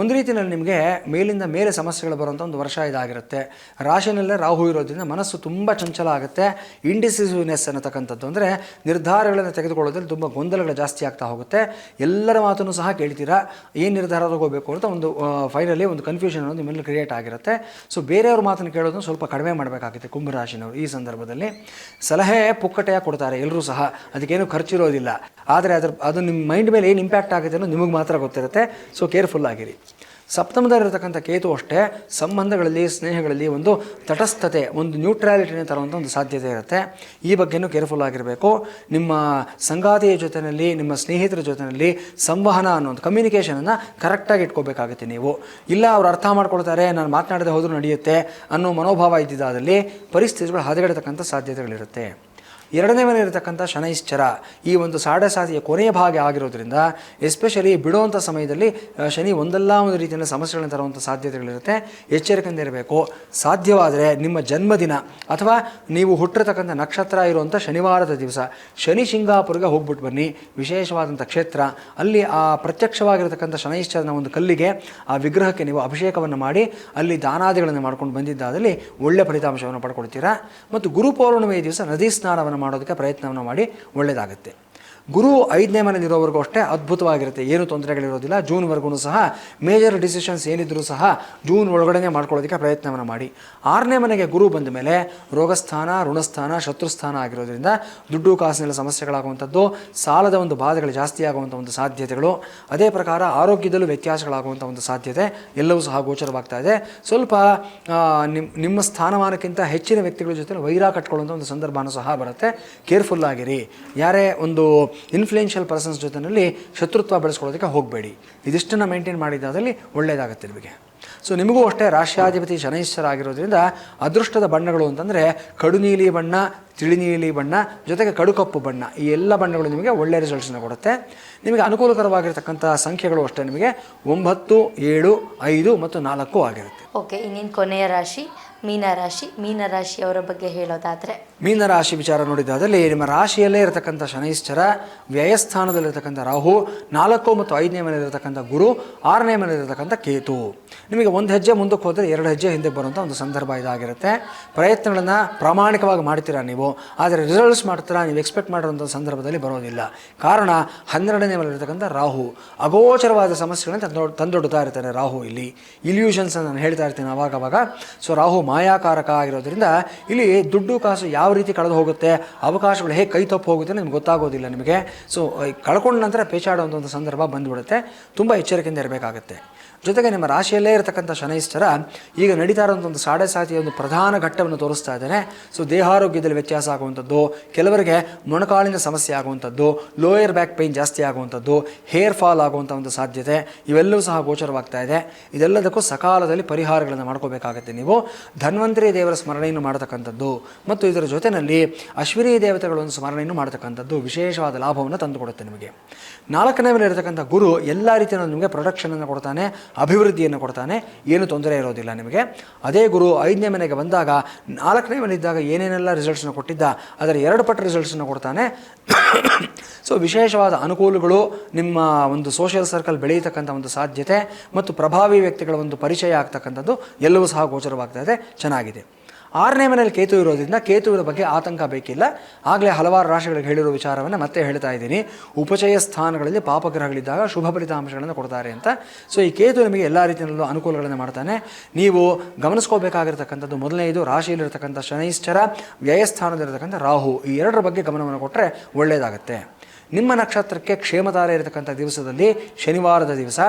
ಒಂದು ರೀತಿಯಲ್ಲಿ ನಿಮಗೆ ಮೇಲಿಂದ ಮೇಲೆ ಸಮಸ್ಯೆಗಳು ಬರುವಂಥ ಒಂದು ವರ್ಷ ಇದಾಗಿರುತ್ತೆ. ರಾಶಿನಲ್ಲೇ ರಾಹು ಇರೋದ್ರಿಂದ ಮನಸ್ಸು ತುಂಬ ಚಂಚಲ ಆಗುತ್ತೆ. ಇಂಡಿಸಿಸಿವ್ನೆಸ್ ಅನ್ನತಕ್ಕಂಥದ್ದು ಅಂದರೆ ನಿರ್ಧಾರಗಳನ್ನು ತೆಗೆದುಕೊಳ್ಳೋದ್ರಲ್ಲಿ ತುಂಬ ಗೊಂದಲಗಳು ಜಾಸ್ತಿ ಆಗ್ತಾ ಹೋಗುತ್ತೆ. ಎಲ್ಲರ ಮಾತನ್ನು ಸಹ ಕೇಳ್ತೀರಾ? ಏನು ನಿರ್ಧಾರ ತಗೋಬೇಕು ಅಂತ ಒಂದು ಫೈನಲಿ ಒಂದು ಕನ್ಫ್ಯೂಷನ್ ಅನ್ನೋದು ನಿಮ್ಮಲ್ಲಿ ಕ್ರಿಯೇಟ್ ಆಗಿರುತ್ತೆ. ಸೊ ಬೇರೆಯವ್ರ ಮಾತನ್ನು ಕೇಳೋದನ್ನು ಸ್ವಲ್ಪ ಕಡಿಮೆ ಮಾಡಬೇಕಾಗುತ್ತೆ ಕುಂಭರಾಶಿನವರು ಈ ಸಂದರ್ಭದಲ್ಲಿ. ಸಲಹೆ ಪುಕ್ಕಟೆಯ ಕೊಡ್ತಾರೆ ಎಲ್ಲರೂ ಸಹ. ಅದಕ್ಕೇನು ಖರ್ಚಿರೋದಿಲ್ಲ. ಆದರೆ ಅದರ, ಅದು ನಿಮ್ಮ ಮೈಂಡ್ ಮೇಲೆ ಏನು ಇಂಪ್ಯಾಕ್ಟ್ ಆಗುತ್ತೆ ಅನ್ನೋದು ನಿಮಗೆ ಮಾತ್ರ ಗೊತ್ತಿರುತ್ತೆ. ಸೊ ಕೇರ್ಫುಲ್ ಆಗಿರಿ. ಸಪ್ತಮದಲ್ಲಿರತಕ್ಕಂಥ ಕೇತು ಅಷ್ಟೇ ಸಂಬಂಧಗಳಲ್ಲಿ, ಸ್ನೇಹಗಳಲ್ಲಿ ಒಂದು ತಟಸ್ಥತೆ, ಒಂದು ನ್ಯೂಟ್ರಾಲಿಟಿನ ತರುವಂಥ ಒಂದು ಸಾಧ್ಯತೆ ಇರುತ್ತೆ. ಈ ಬಗ್ಗೆನೂ ಕೇರ್ಫುಲ್ ಆಗಿರಬೇಕು. ನಿಮ್ಮ ಸಂಗಾತಿಯ ಜೊತೆಯಲ್ಲಿ, ನಿಮ್ಮ ಸ್ನೇಹಿತರ ಜೊತೆಯಲ್ಲಿ ಸಂವಹನ ಅನ್ನೋ ಒಂದು ಕಮ್ಯುನಿಕೇಷನನ್ನು ಕರೆಕ್ಟಾಗಿ ಇಟ್ಕೋಬೇಕಾಗುತ್ತೆ ನೀವು. ಇಲ್ಲ ಅವ್ರು ಅರ್ಥ ಮಾಡ್ಕೊಳ್ತಾರೆ, ನಾನು ಮಾತನಾಡದೆ ಹೋದರೂ ನಡೆಯುತ್ತೆ ಅನ್ನೋ ಮನೋಭಾವ ಇದ್ದಿದ್ದಾದಲ್ಲಿ ಪರಿಸ್ಥಿತಿಗಳು ಹದಗೆಡತಕ್ಕಂಥ ಸಾಧ್ಯತೆಗಳಿರುತ್ತೆ. ಎರಡನೇ ಮನೆ ಇರತಕ್ಕಂಥ ಶನೈಶ್ಚರ ಈ ಒಂದು ಸಾಡೆ ಕೊನೆಯ ಭಾಗ ಆಗಿರೋದ್ರಿಂದ ಎಸ್ಪೆಷಲಿ ಬಿಡುವಂಥ ಸಮಯದಲ್ಲಿ ಶನಿ ಒಂದಲ್ಲ ಒಂದು ರೀತಿಯ ಸಮಸ್ಯೆಗಳನ್ನು ತರುವಂಥ ಸಾಧ್ಯತೆಗಳಿರುತ್ತೆ. ಎಚ್ಚರಿಕೆಯಿಂದ ಇರಬೇಕು. ಸಾಧ್ಯವಾದರೆ ನಿಮ್ಮ ಜನ್ಮದಿನ ಅಥವಾ ನೀವು ಹುಟ್ಟಿರತಕ್ಕಂಥ ನಕ್ಷತ್ರ ಇರುವಂಥ ಶನಿವಾರದ ದಿವಸ, ಶನಿ ಶಿಂಗಾಪುರ್ಗೆ ಹೋಗ್ಬಿಟ್ಟು ಬನ್ನಿ. ವಿಶೇಷವಾದಂಥ ಕ್ಷೇತ್ರ. ಅಲ್ಲಿ ಆ ಪ್ರತ್ಯಕ್ಷವಾಗಿರತಕ್ಕಂಥ ಶನೈಶ್ಚರನ ಒಂದು ಕಲ್ಲಿಗೆ ಆ ವಿಗ್ರಹಕ್ಕೆ ನೀವು ಅಭಿಷೇಕವನ್ನು ಮಾಡಿ, ಅಲ್ಲಿ ದಾನಾದಿಗಳನ್ನು ಮಾಡ್ಕೊಂಡು ಬಂದಿದ್ದಾದಲ್ಲಿ ಒಳ್ಳೆಯ ಫಲಿತಾಂಶವನ್ನು ಪಡ್ಕೊಳ್ತೀರಾ. ಮತ್ತು ಗುರು ಪೌರ್ಣಿಮೆಯ ದಿವಸ ನದಿ ಸ್ನಾನವನ್ನು ಮಾಡೋದಕ್ಕೆ ಪ್ರಯತ್ನವನ್ನು ಮಾಡಿ ಒಳ್ಳೆಯದಾಗುತ್ತೆ ಗುರು ಐದನೇ ಮನೆಯಲ್ಲಿರೋವರೆಗೂ ಅಷ್ಟೇ ಅದ್ಭುತವಾಗಿರುತ್ತೆ. ಏನು ತೊಂದರೆಗಳಿರೋದಿಲ್ಲ. ಜೂನ್ವರೆಗೂ ಸಹ ಮೇಜರ್ ಡಿಸಿಷನ್ಸ್ ಏನಿದ್ರೂ ಸಹ ಜೂನ್ ಒಳಗಡೆ ಮಾಡ್ಕೊಳ್ಳೋದಕ್ಕೆ ಪ್ರಯತ್ನವನ್ನು ಮಾಡಿ. ಆರನೇ ಮನೆಗೆ ಗುರು ಬಂದ ಮೇಲೆ ರೋಗಸ್ಥಾನ, ಋಣಸ್ಥಾನ, ಶತ್ರುಸ್ಥಾನ ಆಗಿರೋದ್ರಿಂದ ದುಡ್ಡು ಕಾಸಿನಲ್ಲಿ ಸಮಸ್ಯೆಗಳಾಗುವಂಥದ್ದು, ಸಾಲದ ಒಂದು ಬಾಧೆಗಳು ಜಾಸ್ತಿ ಆಗುವಂಥ ಒಂದು ಸಾಧ್ಯತೆಗಳು, ಅದೇ ಪ್ರಕಾರ ಆರೋಗ್ಯದಲ್ಲೂ ವ್ಯತ್ಯಾಸಗಳಾಗುವಂಥ ಒಂದು ಸಾಧ್ಯತೆ ಎಲ್ಲವೂ ಸಹ ಗೋಚರವಾಗ್ತಾ ಇದೆ. ಸ್ವಲ್ಪ ನಿಮ್ಮ ನಿಮ್ಮ ಸ್ಥಾನಮಾನಕ್ಕಿಂತ ಹೆಚ್ಚಿನ ವ್ಯಕ್ತಿಗಳ ಜೊತೆ ವೈರ ಕಟ್ಕೊಳ್ಳುವಂಥ ಒಂದು ಸಂದರ್ಭನೂ ಸಹ ಬರುತ್ತೆ. ಕೇರ್ಫುಲ್ ಆಗಿರಿ. ಯಾರೇ ಒಂದು ಇನ್ಫ್ಲೂಯೆನ್ಷಿಯಲ್ ಪರ್ಸನ್ಸ್ ಜೊತೆಯಲ್ಲಿ ಶತ್ರುತ್ವ ಬೆಳೆಸ್ಕೊಳ್ಳೋದಕ್ಕೆ ಹೋಗಬೇಡಿ. ಇದಿಷ್ಟನ್ನು ಮೇಂಟೈನ್ ಮಾಡಿದ್ದಾದಲ್ಲಿ ಒಳ್ಳೆಯದಾಗುತ್ತೆ ನಿಮಗೆ. ಸೊ ನಿಮಗೂ ಅಷ್ಟೇ ರಾಷ್ಟ್ರಾಧಿಪತಿ ಶನೈಶ್ವರ ಆಗಿರೋದ್ರಿಂದ ಅದೃಷ್ಟದ ಬಣ್ಣಗಳು ಅಂತಂದರೆ ಕಡು ನೀಲಿ ಬಣ್ಣ, ತಿಳಿನೀಲಿ ಬಣ್ಣ, ಜೊತೆಗೆ ಕಡುಕಪ್ಪು ಬಣ್ಣ. ಈ ಎಲ್ಲ ಬಣ್ಣಗಳು ನಿಮಗೆ ಒಳ್ಳೆಯ ರಿಸಲ್ಟ್ಸನ್ನು ಕೊಡುತ್ತೆ. ನಿಮಗೆ ಅನುಕೂಲಕರವಾಗಿರ್ತಕ್ಕಂಥ ಸಂಖ್ಯೆಗಳು ಅಷ್ಟೇ ನಿಮಗೆ ಒಂಬತ್ತು, ಏಳು, ಐದು ಮತ್ತು ನಾಲ್ಕು ಆಗಿರುತ್ತೆ. ಓಕೆ ಇನ್ನೇನು ಕೊನೆಯ ರಾಶಿ? ಮೀನರಾಶಿ ಮೀನರಾಶಿಯವರ ಬಗ್ಗೆ ಹೇಳೋದಾದರೆ. ಮೀನರಾಶಿ ವಿಚಾರ ನೋಡಿದಾದಲ್ಲಿ ನಿಮ್ಮ ರಾಶಿಯಲ್ಲೇ ಇರತಕ್ಕಂಥ ಶನೈಶ್ಚರ, ವ್ಯಯಸ್ಥಾನದಲ್ಲಿರತಕ್ಕಂಥ ರಾಹು, ನಾಲ್ಕು ಮತ್ತು ಐದನೇ ಮನೆಯಲ್ಲಿರತಕ್ಕಂಥ ಗುರು, ಆರನೇ ಮನೆಯಲ್ಲಿರತಕ್ಕಂಥ ಕೇತು. ನಿಮಗೆ ಒಂದು ಹೆಜ್ಜೆ ಮುಂದಕ್ಕೆ ಹೋದರೆ ಎರಡು ಹೆಜ್ಜೆ ಹಿಂದೆ ಬರುವಂಥ ಒಂದು ಸಂದರ್ಭ ಇದಾಗಿರುತ್ತೆ. ಪ್ರಯತ್ನಗಳನ್ನು ಪ್ರಾಮಾಣಿಕವಾಗಿ ಮಾಡ್ತೀರಾ ನೀವು? ಆದರೆ ರಿಸಲ್ಟ್ಸ್ ಮಾಡ್ತೀರಾ? ನೀವು ಎಕ್ಸ್ಪೆಕ್ಟ್ ಮಾಡಿರುವಂಥ ಸಂದರ್ಭದಲ್ಲಿ ಬರೋದಿಲ್ಲ. ಕಾರಣ, ಹನ್ನೆರಡನೇ ಮನೆಯಲ್ಲಿರ್ತಕ್ಕಂಥ ರಾಹು. ಅಗೋಚರವಾದ ಸಮಸ್ಯೆಗಳನ್ನು ತಂದೊಡ್ತಾ ಇರ್ತಾರೆ ರಾಹು ಇಲ್ಲಿ. ಇಲ್ಯೂಷನ್ಸ್ ನಾನು ಹೇಳ್ತಾ ಇರ್ತೀನಿ ಅವಾಗವಾಗ. ಅವಾಗ ಸೊ ರಾಹು ಮಾಯಾಕಾರಕ ಆಗಿರೋದ್ರಿಂದ ಇಲ್ಲಿ ದುಡ್ಡು ಕಾಸು ಯಾವ ರೀತಿ ಕಳೆದು ಹೋಗುತ್ತೆ, ಅವಕಾಶಗಳು ಹೇಗೆ ಕೈ ತಪ್ಪು ಹೋಗುತ್ತೆ ನಿಮ್ಗೆ ಗೊತ್ತಾಗೋದಿಲ್ಲ ನಿಮಗೆ. ಸೊ ಕಳ್ಕೊಂಡ ನಂತರ ಪೇಚಾಡುವಂಥ ಸಂದರ್ಭ ಬಂದುಬಿಡುತ್ತೆ. ತುಂಬ ಎಚ್ಚರಿಕೆಯಿಂದ ಇರಬೇಕಾಗುತ್ತೆ. ಜೊತೆಗೆ ನಿಮ್ಮ ರಾಶಿಯಲ್ಲೇ ಇರತಕ್ಕಂಥ ಶನೈಶ್ಚರ ಈಗ ನಡೀತಾ ಇರೋಂಥ ಒಂದು ಸಾಡೆ ಸಾತಿಯ ಒಂದು ಪ್ರಧಾನ ಘಟ್ಟವನ್ನು ತೋರಿಸ್ತಾ ಇದ್ದಾನೆ. ಸೊ ದೇಹಾರೋಗ್ಯದಲ್ಲಿ ವ್ಯತ್ಯಾಸ ಆಗುವಂಥದ್ದು, ಕೆಲವರಿಗೆ ಮೊಣಕಾಲಿನ ಸಮಸ್ಯೆ ಆಗುವಂಥದ್ದು ಲೋಯರ್ ಬ್ಯಾಕ್ ಪೈನ್ ಜಾಸ್ತಿ ಆಗುವಂಥದ್ದು ಹೇರ್ ಫಾಲ್ ಆಗುವಂಥ ಒಂದು ಸಾಧ್ಯತೆ, ಇವೆಲ್ಲವೂ ಸಹ ಗೋಚರವಾಗ್ತಾ ಇದೆ. ಇದೆಲ್ಲದಕ್ಕೂ ಸಕಾಲದಲ್ಲಿ ಪರಿಹಾರಗಳನ್ನು ಮಾಡ್ಕೋಬೇಕಾಗತ್ತೆ ನೀವು. ಧನ್ವಂತರಿ ದೇವರ ಸ್ಮರಣೆಯನ್ನು ಮಾಡತಕ್ಕಂಥದ್ದು ಮತ್ತು ಇದರ ಜೊತೆಯಲ್ಲಿ ಅಶ್ವಿನಿ ದೇವತೆಗಳನ್ನು ಸ್ಮರಣೆಯನ್ನು ಮಾಡತಕ್ಕಂಥದ್ದು ವಿಶೇಷವಾದ ಲಾಭವನ್ನು ತಂದುಕೊಡುತ್ತೆ ನಿಮಗೆ. ನಾಲ್ಕನೇ ಮೇಲೆ ಇರತಕ್ಕಂಥ ಗುರು ಎಲ್ಲ ರೀತಿಯ ನಿಮಗೆ ಪ್ರೊಡಕ್ಷನನ್ನು ಕೊಡ್ತಾನೆ. ಅಭಿವೃದ್ಧಿಯನ್ನು ಕೊಡ್ತಾನೆ. ಏನು ತೊಂದರೆ ಇರೋದಿಲ್ಲ ನಿಮಗೆ. ಅದೇ ಗುರು ಐದನೇ ಮನೆಗೆ ಬಂದಾಗ, ನಾಲ್ಕನೇ ಮನೆ ಇದ್ದಾಗ ಏನೇನೆಲ್ಲ ರಿಸಲ್ಟ್ಸನ್ನು ಕೊಟ್ಟಿದ್ದ, ಅದರ ಎರಡು ಪಟ್ಟು ರಿಸಲ್ಟ್ಸನ್ನು ಕೊಡ್ತಾನೆ. ಸೊ ವಿಶೇಷವಾದ ಅನುಕೂಲಗಳು ನಿಮ್ಮ ಒಂದು ಸೋಷಿಯಲ್ ಸರ್ಕಲ್ ಬೆಳೆಯತಕ್ಕಂಥ ಒಂದು ಸಾಧ್ಯತೆ ಮತ್ತು ಪ್ರಭಾವಿ ವ್ಯಕ್ತಿಗಳ ಒಂದು ಪರಿಚಯ ಆಗ್ತಕ್ಕಂಥದ್ದು ಎಲ್ಲವೂ ಸಹ ಗೋಚರವಾಗ್ತಾ ಇದೆ. ಚೆನ್ನಾಗಿದೆ. ಆರನೇ ಮನೆಯಲ್ಲಿ ಕೇತು ಇರೋದ್ರಿಂದ ಕೇತುವಿನ ಬಗ್ಗೆ ಆತಂಕ ಬೇಕಿಲ್ಲ. ಆಗಲೇ ಹಲವಾರು ರಾಶಿಗಳಿಗೆ ಹೇಳಿರೋ ವಿಚಾರವನ್ನು ಮತ್ತೆ ಹೇಳ್ತಾ ಇದ್ದೀನಿ. ಉಪಚಯ ಸ್ಥಾನಗಳಲ್ಲಿ ಪಾಪಗ್ರಹಗಳಿದ್ದಾಗ ಶುಭ ಫಲಿತಾಂಶಗಳನ್ನು ಕೊಡ್ತಾರೆ ಅಂತ. ಸೊ ಈ ಕೇತು ನಿಮಗೆ ಎಲ್ಲ ರೀತಿಯಲ್ಲೂ ಅನುಕೂಲಗಳನ್ನು ಮಾಡ್ತಾನೆ. ನೀವು ಗಮನಿಸ್ಕೋಬೇಕಾಗಿರ್ತಕ್ಕಂಥದ್ದು ಮೊದಲನೇದು ರಾಶಿಯಲ್ಲಿರತಕ್ಕಂಥ ಶನೈಶ್ಚರ, ವ್ಯಯಸ್ಥಾನದಲ್ಲಿರತಕ್ಕಂಥ ರಾಹು. ಈ ಎರಡರ ಬಗ್ಗೆ ಗಮನವನ್ನು ಕೊಟ್ಟರೆ ಒಳ್ಳೆಯದಾಗುತ್ತೆ ನಿಮ್ಮ ನಕ್ಷತ್ರಕ್ಕೆ ಕ್ಷೇಮತಾರೆ ಇರತಕ್ಕಂಥ ದಿವಸದಲ್ಲಿ ಶನಿವಾರದ ದಿವಸ.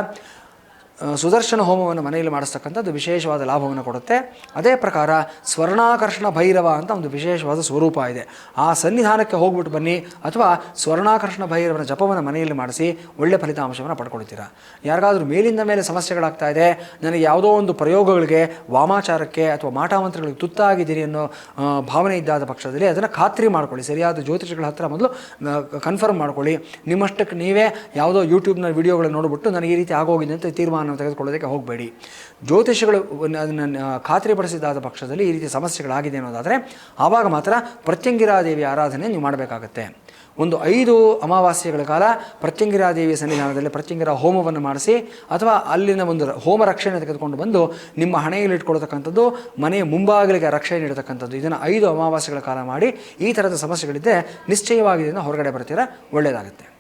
ಸುದರ್ಶನ ಹೋಮವನ್ನು ಮನೆಯಲ್ಲಿ ಮಾಡಿಸ್ತಕ್ಕಂಥದ್ದು ವಿಶೇಷವಾದ ಲಾಭವನ್ನು ಕೊಡುತ್ತೆ. ಅದೇ ಪ್ರಕಾರ ಸ್ವರ್ಣಾಕರ್ಷಣ ಭೈರವ ಅಂತ ಒಂದು ವಿಶೇಷವಾದ ಸ್ವರೂಪ ಇದೆ. ಆ ಸನ್ನಿಧಾನಕ್ಕೆ ಹೋಗ್ಬಿಟ್ಟು ಬನ್ನಿ ಅಥವಾ ಸ್ವರ್ಣಾಕರ್ಷಣ ಭೈರವನ ಜಪವನ್ನು ಮನೆಯಲ್ಲಿ ಮಾಡಿಸಿ ಒಳ್ಳೆ ಫಲಿತಾಂಶವನ್ನು ಪಡ್ಕೊಳ್ತೀರಾ? ಯಾರಿಗಾದರೂ ಮೇಲಿಂದ ಮೇಲೆ ಸಮಸ್ಯೆಗಳಾಗ್ತಾ ಇದೆ, ನನಗೆ ಯಾವುದೋ ಒಂದು ಪ್ರಯೋಗಗಳಿಗೆ, ವಾಮಾಚಾರಕ್ಕೆ ಅಥವಾ ಮಾಟಾಮಂತ್ರಗಳಿಗೆ ತುತ್ತಾಗಿದ್ದೀರಿ ಅನ್ನೋ ಭಾವನೆ ಇದ್ದಾದ ಪಕ್ಷದಲ್ಲಿ ಅದನ್ನು ಖಾತ್ರಿ ಮಾಡ್ಕೊಳ್ಳಿ. ಸರಿಯಾದ ಜ್ಯೋತಿಷಗಳ ಹತ್ರ ಮೊದಲು ಕನ್ಫರ್ಮ್ ಮಾಡ್ಕೊಳ್ಳಿ. ನಿಮ್ಮಷ್ಟಕ್ಕೆ ನೀವೇ ಯಾವುದೋ ಯೂಟ್ಯೂಬ್ನ ವಿಡಿಯೋಗಳನ್ನು ನೋಡಿಬಿಟ್ಟು ನನಗೆ ಈ ರೀತಿ ಆಗೋಗಿದೆ ಅಂತ ತೀರ್ಮಾನ ತೆಗೆದುಕೊಳ್ಳೋದಕ್ಕೆ ಹೋಗಬೇಡಿ. ಜ್ಯೋತಿಷಗಳು ಅದನ್ನು ಖಾತ್ರಿಪಡಿಸಿದಾದ ಪಕ್ಷದಲ್ಲಿ ಈ ರೀತಿ ಸಮಸ್ಯೆಗಳಾಗಿದೆ ಅನ್ನೋದಾದರೆ ಆವಾಗ ಮಾತ್ರ ಪ್ರತ್ಯಂಗಿರಾದೇವಿ ಆರಾಧನೆ ನೀವು ಮಾಡಬೇಕಾಗತ್ತೆ. ಒಂದು ಐದು ಅಮಾವಾಸ್ಯೆಗಳ ಕಾಲ ಪ್ರತ್ಯಂಗಿರಾದೇವಿ ಸನ್ನಿಧಾನದಲ್ಲಿ ಪ್ರತ್ಯಂಗಿರ ಹೋಮವನ್ನು ಮಾಡಿಸಿ ಅಥವಾ ಅಲ್ಲಿನ ಒಂದು ಹೋಮ ರಕ್ಷಣೆ ತೆಗೆದುಕೊಂಡು ಬಂದು ನಿಮ್ಮ ಹಣೆಯಲ್ಲಿ ಇಟ್ಕೊಳ್ತಕ್ಕಂಥದ್ದು, ಮನೆಯ ಮುಂಭಾಗಲಿಗೆ ರಕ್ಷಣೆ ನೀಡತಕ್ಕಂಥದ್ದು, ಇದನ್ನು ಐದು ಅಮಾವಾಸ್ಯೆಗಳ ಕಾಲ ಮಾಡಿ ಈ ಥರದ ಸಮಸ್ಯೆಗಳಿದ್ದರೆ ನಿಶ್ಚಯವಾಗಿ ಇದನ್ನು ಹೊರಗಡೆ ಬರ್ತೀರಾ? ಒಳ್ಳೆಯದಾಗುತ್ತೆ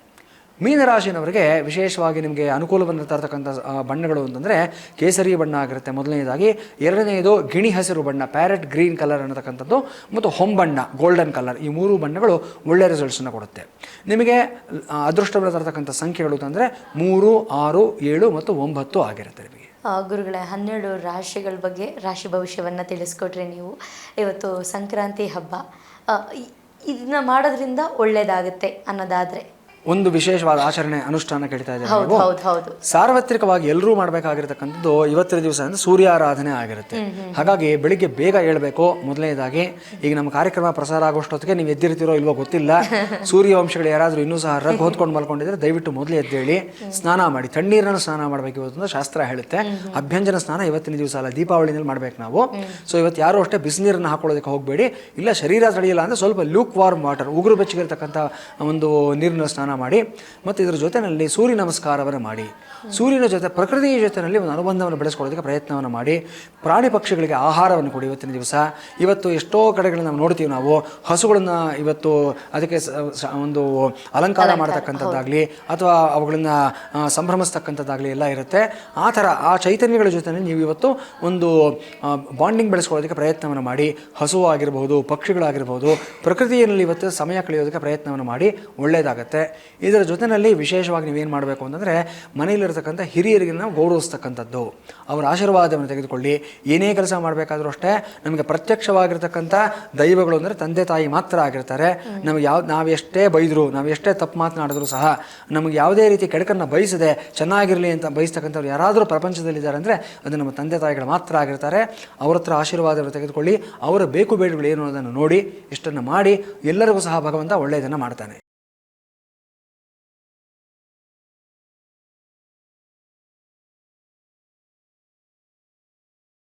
ಮೀನರಾಶಿನವರಿಗೆ ವಿಶೇಷವಾಗಿ ನಿಮಗೆ ಅನುಕೂಲವನ್ನು ತರತಕ್ಕಂಥ ಬಣ್ಣಗಳು ಅಂತಂದರೆ ಕೇಸರಿ ಬಣ್ಣ ಆಗಿರುತ್ತೆ. ಮೊದಲನೇದಾಗಿ ಎರಡನೆಯದು ಗಿಣಿ ಹಸಿರು ಬಣ್ಣ, ಪ್ಯಾರೆಟ್ ಗ್ರೀನ್ ಕಲರ್ ಅನ್ನತಕ್ಕಂಥದ್ದು, ಮತ್ತು ಹೊಂಬಣ್ಣ ಗೋಲ್ಡನ್ ಕಲರ್ ಈ ಮೂರು ಬಣ್ಣಗಳು ಒಳ್ಳೆಯ ರಿಸಲ್ಟ್ಸನ್ನು ಕೊಡುತ್ತೆ. ನಿಮಗೆ ಅದೃಷ್ಟವನ್ನು ತರತಕ್ಕಂಥ ಸಂಖ್ಯೆಗಳು ಅಂತಂದರೆ ಮೂರು, ಆರು, ಏಳು ಮತ್ತು ಒಂಬತ್ತು ಆಗಿರುತ್ತೆ ನಿಮಗೆ. ಗುರುಗಳೇ, ಹನ್ನೆರಡು ರಾಶಿಗಳ ಬಗ್ಗೆ, ರಾಶಿ ಭವಿಷ್ಯವನ್ನು ತಿಳಿಸ್ಕೊಟ್ರೆ ನೀವು. ಇವತ್ತು ಸಂಕ್ರಾಂತಿ ಹಬ್ಬ ಇದನ್ನ ಮಾಡೋದ್ರಿಂದ ಒಳ್ಳೆಯದಾಗುತ್ತೆ ಅನ್ನೋದಾದ್ರೆ. ಒಂದು ವಿಶೇಷವಾದ ಆಚರಣೆ ಅನುಷ್ಠಾನ ಕೇಳ್ತಾ ಇದ್ದಾರೆ ಹೌದು ನೀವು. ಹೌದು ಹೌದು. ಸಾರ್ವತ್ರಿಕವಾಗಿ ಎಲ್ಲರೂ ಮಾಡಬೇಕಾಗಿರ್ತಕ್ಕಂಥದ್ದು ಇವತ್ತಿನ ದಿವಸ ಅಂದರೆ ಸೂರ್ಯಾರಾಧನೆ ಆಗಿರುತ್ತೆ. ಹಾಗಾಗಿ ಬೆಳಿಗ್ಗೆ ಬೇಗ ಏಳಬೇಕು. ಮೊದಲನೇದಾಗಿ ಈಗ ನಮ್ಮ ಕಾರ್ಯಕ್ರಮ ಪ್ರಸಾರ ಆಗೋಷ್ಟೊತ್ತಿಗೆ ನೀವು ಎದ್ದಿರ್ತೀರೋ ಇಲ್ವೋ ಗೊತ್ತಿಲ್ಲ. ಸೂರ್ಯವಂಶಗಳು ಯಾರಾದರೂ ಇನ್ನೂ ಸಹ ರಗ್ ಹೊತ್ಕೊಂಡು ಮಲ್ಕೊಂಡಿದ್ರೆ ದಯವಿಟ್ಟು ಮೊದಲೇ ಎದ್ದೇಳಿ ಸ್ನಾನ ಮಾಡಿ. ತಣ್ಣೀರನ್ನು ಸ್ನಾನ ಮಾಡಬೇಕು ಇವತ್ತು ಅಂತ ಶಾಸ್ತ್ರ ಹೇಳುತ್ತೆ. ಅಭ್ಯಂಜನ ಸ್ನಾನ ಇವತ್ತಿನ ದಿವಸ ಅಲ್ಲ ದೀಪಾವಳಿನಲ್ಲಿ ಮಾಡ್ಬೇಕು ನಾವು. ಸೊ ಇವತ್ತು ಯಾರು ಅಷ್ಟೇ ಬಿಸಿನೀರನ್ನು ಹಾಕೊಳ್ಳೋದಕ್ಕೆ ಹೋಗಬೇಡಿ. ಇಲ್ಲ ಶರೀರ ತಡೆಯಿಲ್ಲ ಅಂದ್ರೆ ಸ್ವಲ್ಪ ಲೂಕ್ ವಾರ್ಮ್ ವಾಟರ್ ಉಗುರು ಬೆಚ್ಚಗಿರ್ತಕ್ಕಂಥ ಒಂದು ನೀರಿನ ಸ್ನಾನ ಮಾಡಿ ಮತ್ತು ಇದರ ಜೊತೆಯಲ್ಲಿ ಸೂರ್ಯ ನಮಸ್ಕಾರವನ್ನು ಮಾಡಿ. ಸೂರ್ಯನ ಜೊತೆ ಪ್ರಕೃತಿಯ ಜೊತೆಯಲ್ಲಿ ಒಂದು ಅನುಬಂಧವನ್ನು ಬೆಳೆಸ್ಕೊಳ್ಳೋದಕ್ಕೆ ಪ್ರಯತ್ನವನ್ನು ಮಾಡಿ. ಪ್ರಾಣಿ ಪಕ್ಷಿಗಳಿಗೆ ಆಹಾರವನ್ನು ಕೊಡಿ ಇವತ್ತಿನ ದಿವಸ. ಇವತ್ತು ಎಷ್ಟೋ ಕಡೆಗಳಲ್ಲಿ ನಾವು ನೋಡ್ತೀವಿ ನಾವು. ಹಸುಗಳನ್ನು ಇವತ್ತು ಅದಕ್ಕೆ ಒಂದು ಅಲಂಕಾರ ಮಾಡ್ತಕ್ಕಂಥದ್ದಾಗಲಿ ಅಥವಾ ಅವುಗಳನ್ನು ಸಂಭ್ರಮಿಸ್ತಕ್ಕಂಥದ್ದಾಗಲಿ ಎಲ್ಲ ಇರುತ್ತೆ. ಆ ಥರ ಆ ಚೈತನ್ಯಗಳ ಜೊತೆ ನೀವು ಇವತ್ತು ಒಂದು ಬಾಂಡಿಂಗ್ ಬೆಳೆಸ್ಕೊಳ್ಳೋದಕ್ಕೆ ಪ್ರಯತ್ನವನ್ನು ಮಾಡಿ. ಹಸು ಆಗಿರಬಹುದು ಪಕ್ಷಿಗಳಾಗಿರ್ಬೋದು ಪ್ರಕೃತಿಯಲ್ಲಿ ಇವತ್ತು ಸಮಯ ಕಳೆಯೋದಕ್ಕೆ ಪ್ರಯತ್ನವನ್ನು ಮಾಡಿ. ಒಳ್ಳೆಯದಾಗತ್ತೆ. ಇದರ ಜೊತೆಯಲ್ಲಿ ವಿಶೇಷವಾಗಿ ನೀವೇನು ಮಾಡಬೇಕು ಅಂತಂದರೆ ಮನೆಯಲ್ಲಿರ್ತಕ್ಕಂಥ ಹಿರಿಯರಿಗೆ ನಾವು ಗೌರವಿಸ್ತಕ್ಕಂಥದ್ದು. ಅವರ ಆಶೀರ್ವಾದವನ್ನು ತೆಗೆದುಕೊಳ್ಳಿ. ಏನೇ ಕೆಲಸ ಮಾಡಬೇಕಾದ್ರೂ ಅಷ್ಟೇ ನಮಗೆ ಪ್ರತ್ಯಕ್ಷವಾಗಿರ್ತಕ್ಕಂಥ ದೈವಗಳು ಅಂದರೆ ತಂದೆ ತಾಯಿ ಮಾತ್ರ ಆಗಿರ್ತಾರೆ. ನಮಗೆ ಯಾವ ನಾವು ಎಷ್ಟೇ ಬೈದರು ನಾವು ಎಷ್ಟೇ ತಪ್ಪು ಮಾತನಾಡಿದ್ರು ಸಹ ನಮಗೆ ಯಾವುದೇ ರೀತಿ ಕೆಡಕನ್ನು ಬಯಸದೆ ಚೆನ್ನಾಗಿರಲಿ ಅಂತ ಬಯಸ್ತಕ್ಕಂಥವ್ರು ಯಾರಾದರೂ ಪ್ರಪಂಚದಲ್ಲಿದ್ದಾರೆ ಅಂದರೆ ಅದು ನಮ್ಮ ತಂದೆ ತಾಯಿಗಳು ಮಾತ್ರ ಆಗಿರ್ತಾರೆ. ಅವ್ರ ಹತ್ರ ಆಶೀರ್ವಾದವನ್ನು ತೆಗೆದುಕೊಳ್ಳಿ. ಅವರ ಬೇಕು ಬೇಡಗಳು ಏನು ಅನ್ನೋದನ್ನು ನೋಡಿ ಇಷ್ಟನ್ನು ಮಾಡಿ ಎಲ್ಲರಿಗೂ ಸಹ ಭಗವಂತ ಒಳ್ಳೆಯದನ್ನು ಮಾಡ್ತಾನೆ.